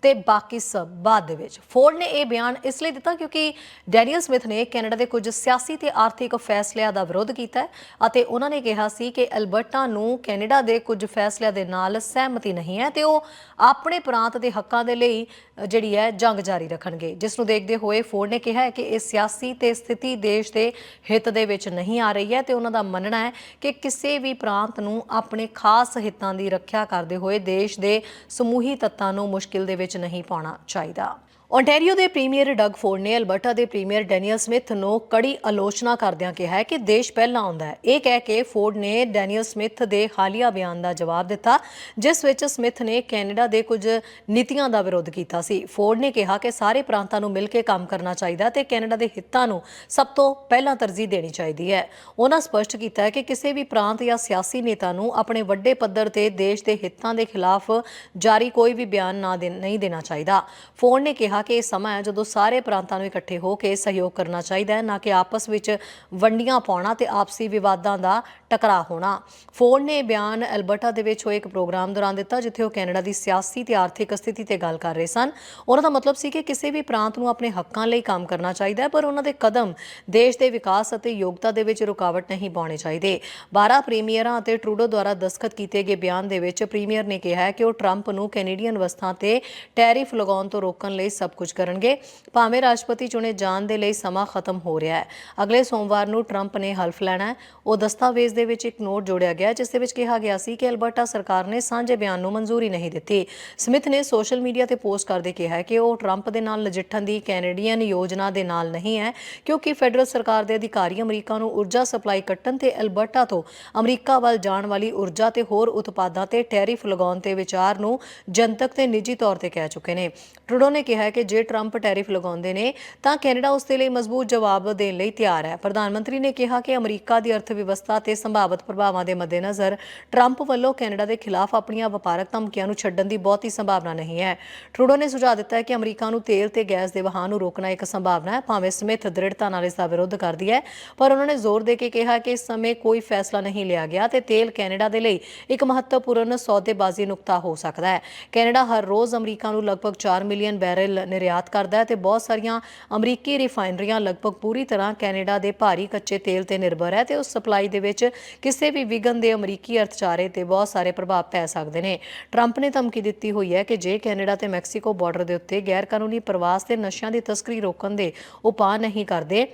ਤੇ ਬਾਕੀ ਸਭ ਬਾਅਦ ਦੇ ਵਿੱਚ। ਫੋਰਡ ਨੇ ਇਹ ਬਿਆਨ ਇਸ ਲਈ ਦਿੱਤਾ ਕਿਉਂਕਿ ਡੈਨੀਅਲ ਸਮਿਥ ਨੇ ਕੈਨੇਡਾ ਦੇ ਕੁਝ ਸਿਆਸੀ ਤੇ ਆਰਥਿਕ ਫੈਸਲਿਆਂ ਦਾ ਵਿਰੋਧ ਕੀਤਾ ਅਤੇ ਉਹਨਾਂ ਨੇ ਕਿਹਾ ਸੀ ਕਿ ਐਲਬਰਟਾ ਨੂੰ ਕੈਨੇਡਾ ਦੇ ਕੁਝ ਫੈਸਲਿਆਂ ਦੇ ਨਾਲ ਸਹਿਮਤੀ ਨਹੀਂ ਹੈ ਤੇ ਉਹ ਆਪਣੇ ਪ੍ਰਾਂਤ ਦੇ ਹੱਕਾਂ ਦੇ ਲਈ ਜਿਹੜੀ ਹੈ, ਜੰਗ ਜਾਰੀ ਰੱਖਣਗੇ। ਜਿਸ ਨੂੰ ਦੇਖਦੇ ਹੋਏ ਫੋਰਡ ਨੇ ਕਿਹਾ ਹੈ ਕਿ ਇਹ ਸਿਆਸੀ ਤੇ ਸਥਿਤੀ ਦੇਸ਼ ਦੇ ਹਿੱਤ ਦੇ ਵਿੱਚ ਨਹੀਂ ਆ ਰਹੀ ਹੈ ਤੇ ਉਹਨਾਂ ਦਾ ਮੰਨਣਾ ਹੈ ਕਿ ਕਿਸੇ ਵੀ ਪ੍ਰਾਂਤ ਨੂੰ ਆਪਣੇ ਖਾਸ ਹਿੱਤਾਂ ਦੀ ਰੱਖਿਆ ਕਰਦੇ ਹੋਏ ਦੇਸ਼ ਦੇ ਸਮੂਹੀ ਤੱਤਾਂ ਨੂੰ ਮੁਸ਼ਕਿਲ ਦੇ ਵਿੱਚ ਨਹੀਂ ਪਾਉਣਾ ਚਾਹੀਦਾ। ਓਨਟਾਰੀਓ ਦੇ ਪ੍ਰੀਮੀਅਰ ਡਗ ਫੋਰਡ ਨੇ ਅਲਬਰਟਾ ਦੇ ਪ੍ਰੀਮੀਅਰ ਡੈਨੀਅਲ ਸਮਿਥ ਨੂੰ ਕੜੀ ਆਲੋਚਨਾ ਕਰਦਿਆਂ ਕਿਹਾ ਹੈ ਕਿ ਦੇਸ਼ ਪਹਿਲਾਂ ਆਉਂਦਾ ਹੈ। ਇਹ ਕਹਿ ਕੇ ਫੋਰਡ ਨੇ ਡੈਨੀਅਲ ਸਮਿਥ ਦੇ ਹਾਲੀਆ ਬਿਆਨ ਦਾ ਜਵਾਬ ਦਿੱਤਾ, ਜਿਸ ਵਿੱਚ ਸਮਿਥ ਨੇ ਕੈਨੇਡਾ ਦੇ ਕੁਝ ਨੀਤੀਆਂ ਦਾ ਵਿਰੋਧ ਕੀਤਾ ਸੀ। ਫੋਰਡ ਨੇ ਕਿਹਾ ਕਿ ਸਾਰੇ ਪ੍ਰਾਂਤਾਂ ਨੂੰ ਮਿਲ ਕੇ ਕੰਮ ਕਰਨਾ ਚਾਹੀਦਾ ਤੇ ਕੈਨੇਡਾ ਦੇ ਹਿੱਤਾਂ ਨੂੰ ਸਭ ਤੋਂ ਪਹਿਲਾਂ ਤਰਜੀਹ ਦੇਣੀ ਚਾਹੀਦੀ ਹੈ। ਉਹਨਾਂ ਸਪਸ਼ਟ ਕੀਤਾ ਹੈ ਕਿ ਕਿਸੇ ਵੀ ਪ੍ਰਾਂਤ ਜਾਂ ਸਿਆਸੀ ਨੇਤਾ ਨੂੰ ਆਪਣੇ ਵੱਡੇ ਪੱਧਰ ਤੇ ਦੇਸ਼ ਦੇ ਹਿੱਤਾਂ ਦੇ ਖਿਲਾਫ ਜਾਰੀ ਕੋਈ ਵੀ ਬਿਆਨ ਨਾ ਦੇ ਨਹੀਂ ਦੇਣਾ ਚਾਹੀਦਾ। ਫੋਰਡ ਨੇ ਕਿਹਾ ਕਿ ਇਹ ਸਮਾਂ ਹੈ ਜਦੋਂ ਸਾਰੇ ਪ੍ਰਾਂਤਾਂ ਨੂੰ ਇਕੱਠੇ ਹੋ ਕੇ ਸਹਿਯੋਗ ਕਰਨਾ ਚਾਹੀਦਾ ਹੈ, ਨਾ ਕਿ ਆਪਸ ਵਿੱਚ ਵੰਡੀਆਂ ਪਾਉਣਾ ਤੇ ਆਪਸੀ ਵਿਵਾਦਾਂ ਦਾ ਟਕਰਾ ਹੋਣਾ। ਫੋਰਡ ਨੇ ਇਹ ਬਿਆਨ ਐਲਬਰਟਾ ਦੇ ਵਿੱਚ ਹੋਏ ਇੱਕ ਪ੍ਰੋਗਰਾਮ ਦੌਰਾਨ ਦਿੱਤਾ, ਜਿੱਥੇ ਉਹ ਕੈਨੇਡਾ ਦੀ ਸਿਆਸੀ ਤੇ ਆਰਥਿਕ ਸਥਿਤੀ ਤੇ ਗੱਲ ਕਰ ਰਹੇ ਸਨ। ਉਹਨਾਂ ਦਾ ਮਤਲਬ ਸੀ ਕਿ ਕਿਸੇ ਵੀ ਪ੍ਰਾਂਤ ਨੂੰ ਆਪਣੇ ਹੱਕਾਂ ਲਈ ਕੰਮ ਕਰਨਾ ਚਾਹੀਦਾ ਹੈ, ਪਰ ਉਹਨਾਂ ਦੇ ਕਦਮ ਦੇਸ਼ ਦੇ ਵਿਕਾਸ ਅਤੇ ਯੋਗਤਾ ਦੇ ਵਿੱਚ ਰੁਕਾਵਟ ਨਹੀਂ ਪਾਉਣੇ ਚਾਹੀਦੇ। 12 ਪ੍ਰੀਮੀਅਰਾਂ ਅਤੇ ਟਰੂਡੋ ਦੁਆਰਾ ਦਸਖਤ ਕੀਤੇ ਗਏ ਬਿਆਨ ਦੇ ਵਿੱਚ ਪ੍ਰੀਮੀਅਰ ਨੇ ਕਿਹਾ ਹੈ ਕਿ ਉਹ ਟਰੰਪ ਨੂੰ ਕੈਨੇਡੀਅਨ ਵਸਤਾਂ ਤੇ ਟੈਰਿਫ ਲਗਾਉਣ ਤੋਂ ਰੋਕਣ ਲਈ ਸਭ ਕੁਝ ਕਰਨਗੇ। ਭਾਵੇਂ ਰਾਸ਼ਟਰਪਤੀ ਚੁਣੇ ਜਾਣ ਦੇ ਲਈ ਸਮਾਂ ਖਤਮ ਹੋ ਰਿਹਾ ਹੈ। ਅਗਲੇ ਸੋਮਵਾਰ ਨੂੰ ਟਰੰਪ ਨੇ ਹਲਫ ਲੈਣਾ ਹੈ। ਉਹ ਦਸਤਾਵੇਜ਼ ਦੇ ਵਿੱਚ ਇੱਕ ਨੋਟ ਜੋੜਿਆ ਗਿਆ, ਜਿਸ ਦੇ ਵਿੱਚ ਕਿਹਾ ਗਿਆ ਸੀ ਕਿ ਅਲਬਰਟਾ ਸਰਕਾਰ ਨੇ ਸਾਂਝੇ ਬਿਆਨ ਨੂੰ ਮਨਜ਼ੂਰੀ ਨਹੀਂ ਦਿੱਤੀ। ਸਮਿਥ ਨੇ ਸੋਸ਼ਲ ਮੀਡੀਆ ਤੇ ਪੋਸਟ ਕਰਦੇ ਕਿਹਾ ਕਿ ਉਹ ਟਰੰਪ ਦੇ ਨਾਲ ਨਜਿੱਠਣ ਦੀ ਕੈਨੇਡੀਅਨ ਯੋਜਨਾ ਦੇ ਨਾਲ ਨਹੀਂ ਹੈ, ਕਿਉਂਕਿ ਫੈਡਰਲ ਸਰਕਾਰ ਦੇ ਅਧਿਕਾਰੀ ਅਮਰੀਕਾ ਨੂੰ ਊਰਜਾ ਸਪਲਾਈ ਕੱਟਣ ਤੇ ਅਲਬਰਟਾ ਤੋਂ ਅਮਰੀਕਾ ਵੱਲ ਜਾਣ ਵਾਲੀ ਊਰਜਾ ਤੇ ਹੋਰ ਉਤਪਾਦਾਂ ਤੇ ਟੈਰਿਫ ਲਗਾਉਣ ਤੇ ਵਿਚਾਰ ਨੂੰ ਜਨਤਕ ਤੇ ਨਿੱਜੀ ਤੌਰ ਤੇ ਕਹਿ ਚੁੱਕੇ ਨੇ। ਟਰੂਡੋ ਨੇ ਕਿਹਾ ਕਿ ਜੇ ਟਰੰਪ ਟੈਰਿਫ ਲਗਾਉਂਦੇ ਨੇ, ਤਾਂ ਕੈਨੇਡਾ ਉਸ ਦੇ ਲਈ ਮਜ਼ਬੂਤ ਜਵਾਬ ਦੇਣ ਲਈ ਤਿਆਰ ਹੈ। ਪ੍ਰਧਾਨ ਮੰਤਰੀ ਨੇ ਕਿਹਾ ਕਿ ਅਮਰੀਕਾ ਦੀ ਅਰਥ ਵਿਵਸਥਾ ਤੇ ਸੰਭਾਵਤ ਪ੍ਰਭਾਵਾਂ ਦੇ ਮੱਦੇਨਜ਼ਰ ਟਰੰਪ ਵੱਲੋਂ ਕੈਨੇਡਾ ਦੇ ਖਿਲਾਫ ਆਪਣੀਆਂ ਵਪਾਰਕ ਧਮਕੀਆਂ ਨੂੰ ਛੱਡਣ ਦੀ ਬਹੁਤੀ ਸੰਭਾਵਨਾ ਨਹੀਂ ਹੈ। ਟਰੂਡੋ ਨੇ ਸੁਝਾਅ ਦਿੱਤਾ ਹੈ ਕਿ ਅਮਰੀਕਾ ਨੂੰ ਤੇਲ ਤੇ ਗੈਸ ਦੇ ਵਹਾਅ ਨੂੰ ਰੋਕਣਾ ਇੱਕ ਸੰਭਾਵਨਾ ਹੈ, ਭਾਵੇਂ ਸਮਿਥ ਦ੍ਰਿੜਤਾ ਨਾਲ ਇਸ ਦਾ ਵਿਰੋਧ ਕਰਦੀ ਹੈ, ਪਰ ਉਹਨਾਂ ਨੇ ਜ਼ੋਰ ਦੇ ਕੇ ਕਿਹਾ ਕਿ ਇਸ ਸਮੇਂ ਕੋਈ ਫੈਸਲਾ ਨਹੀਂ ਲਿਆ ਗਿਆ ਤੇ ਤੇਲ ਕੈਨੇਡਾ ਦੇ ਲਈ ਇੱਕ ਮਹੱਤਵਪੂਰਨ ਸੌਦੇਬਾਜ਼ੀ ਨੁਕਤਾ ਹੋ ਸਕਦਾ ਹੈ। ਕੈਨੇਡਾ ਹਰ ਰੋਜ਼ ਅਮਰੀਕਾ ਨੂੰ ਲਗਭਗ 4 ਮਿਲੀਅਨ ਬੈਰਲ ਨਿਰਯਾਤ ਕਰਦਾ ਹੈ ਤੇ ਬਹੁਤ ਸਾਰੀਆਂ ਅਮਰੀਕੀ ਰਿਫਾਈਨਰੀਆਂ ਲਗਭਗ ਪੂਰੀ ਤਰ੍ਹਾਂ ਕੈਨੇਡਾ ਦੇ ਭਾਰੀ ਕੱਚੇ ਤੇਲ ਤੇ ਨਿਰਭਰ ਹੈ ਤੇ ਉਸ ਸਪਲਾਈ ਦੇ ਵਿੱਚ ਕਿਸੇ ਵੀ ਵਿਗਨ ਦੇ ਅਮਰੀਕੀ ਅਰਥਚਾਰੇ ਤੇ ਬਹੁਤ ਸਾਰੇ ਪ੍ਰਭਾਵ ਪੈ ਸਕਦੇ ਨੇ। ਟਰੰਪ ਨੇ ਧਮਕੀ ਦਿੱਤੀ ਹੋਈ ਹੈ ਕਿ ਜੇ ਕੈਨੇਡਾ ਤੇ ਮੈਕਸੀਕੋ ਬਾਰਡਰ ਦੇ ਉੱਤੇ ਗੈਰ ਕਾਨੂੰਨੀ ਪ੍ਰਵਾਸ ਤੇ ਨਸ਼ਿਆਂ ਦੀ ਤਸਕਰੀ ਰੋਕਣ ਦੇ ਉਪਾਅ ਨਹੀਂ ਕਰਦੇ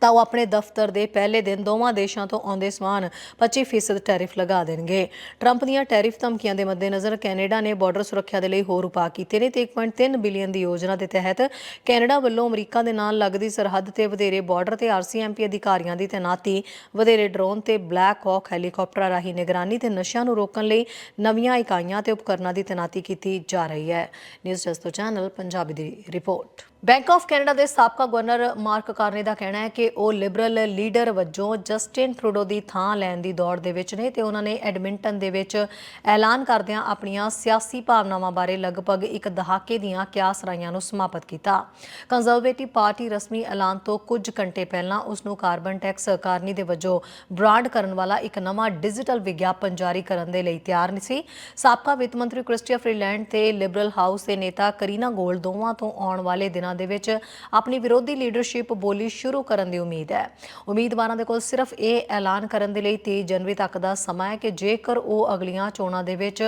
ਤਾਂ ਉਹ ਆਪਣੇ ਦਫ਼ਤਰ ਦੇ ਪਹਿਲੇ ਦਿਨ ਦੋਵਾਂ ਦੇਸ਼ਾਂ ਤੋਂ ਆਉਂਦੇ ਸਮਾਨ 25% ਟੈਰਿਫ ਲਗਾ ਦੇਣਗੇ। ਟਰੰਪ ਦੀਆਂ ਟੈਰਿਫ ਧਮਕੀਆਂ ਦੇ ਮੱਦੇਨਜ਼ਰ ਕੈਨੇਡਾ ਨੇ ਬਾਰਡਰ ਸੁਰੱਖਿਆ ਦੇ ਲਈ ਹੋਰ ਉਪਾਅ ਕੀਤੇ ਨੇ ਤੇ 1.3 ਬਿਲੀਅਨ ਦੀ ਯੋਜਨਾ ਦੇ ਤਹਿਤ ਕੈਨੇਡਾ ਵੱਲੋਂ ਅਮਰੀਕਾ ਦੇ ਨਾਲ ਲੱਗਦੀ ਸਰਹੱਦ ਤੇ ਵਧੇਰੇ ਬਾਰਡਰ ਤੇ ਆਰਸੀਐਮਪੀ ਅਧਿਕਾਰੀਆਂ ਦੀ ਤੈਨਾਤੀ, ਵਧੇਰੇ ਡਰੋਨ ਤੇ ਬਲੈਕ ਹੌਕ ਹੈਲੀਕਾਪਟਰਾਂ ਰਾਹੀਂ ਨਿਗਰਾਨੀ ਤੇ ਨਸ਼ਿਆਂ ਨੂੰ ਰੋਕਣ ਲਈ ਨਵੀਆਂ ਇਕਾਈਆਂ ਤੇ ਉਪਕਰਨਾਂ ਦੀ ਤੈਨਾਤੀ ਕੀਤੀ ਜਾ ਰਹੀ ਹੈ। ਨਿਊਜ਼ ਜਸਟੋ ਚੈਨਲ ਪੰਜਾਬੀ ਦੀ ਰਿਪੋਰਟ। ਬੈਂਕ ਆਫ ਕੈਨੇਡਾ ਦੇ ਸਾਬਕਾ ਗਵਰਨਰ ਮਾਰਕ ਕਾਰਨੇ ਦਾ ਕਹਿਣਾ ਹੈ ਕਿ ਉਹ ਲਿਬਰਲ ਲੀਡਰ ਵਜੋਂ ਜਸਟਿਨ ਟਰੂਡੋ ਦੀ ਥਾਂ ਲੈਣ ਦੀ ਦੌੜ ਦੇ ਵਿੱਚ ਨੇ ਤੇ ਉਹਨਾਂ ਨੇ ਐਡਮਿੰਟਨ ਦੇ ਵਿੱਚ ਐਲਾਨ ਕਰਦਿਆਂ ਆਪਣੀਆਂ ਸਿਆਸੀ ਭਾਵਨਾਵਾਂ ਬਾਰੇ ਲਗਭਗ ਇੱਕ ਦਹਾਕੇ ਦੀਆਂ ਕਿਆਸ ਰਾਈਆਂ ਨੂੰ ਸਮਾਪਤ ਕੀਤਾ। ਕੰਜ਼ਰਵੇਟਿਵ ਪਾਰਟੀ ਰਸਮੀ ਐਲਾਨ ਤੋਂ ਕੁਝ ਘੰਟੇ ਪਹਿਲਾਂ ਉਸ ਨੂੰ ਕਾਰਬਨ ਟੈਕਸ ਕਾਰਨੀ ਦੇ ਵਜੋਂ ਬ੍ਰਾਂਡ ਕਰਨ ਵਾਲਾ ਇੱਕ ਨਵਾਂ ਡਿਜੀਟਲ ਵਿਗਿਆਪਨ ਜਾਰੀ ਕਰਨ ਦੇ ਲਈ ਤਿਆਰ ਨਹੀਂ ਸੀ। ਸਾਬਕਾ ਵਿੱਤ ਮੰਤਰੀ ਕ੍ਰਿਸਟੀਆ ਫਰੀਲੈਂਡ ਤੇ ਲਿਬਰਲ ਹਾਊਸ ਦੇ ਨੇਤਾ ਕਰੀਨਾ ਗੋਲਡ ਦੋਵਾਂ ਤੋਂ ਆਉਣ ਵਾਲੇ ਦਿਨਾਂ ਦੇ ਵਿੱਚ ਆਪਣੀ ਵਿਰੋਧੀ ਲੀਡਰਸ਼ਿਪ ਬੋਲੀ ਸ਼ੁਰੂ ਕਰਨ ਦੀ ਉਮੀਦ ਹੈ। ਉਮੀਦਵਾਰਾਂ ਦੇ ਕੋਲ ਸਿਰਫ ਇਹ ਐਲਾਨ ਕਰਨ ਦੇ ਲਈ 23 ਜਨਵਰੀ ਤੱਕ ਦਾ ਸਮਾਂ ਹੈ ਕਿ ਜੇਕਰ ਉਹ ਅਗਲੀਆਂ ਚੋਣਾਂ ਦੇ ਵਿੱਚ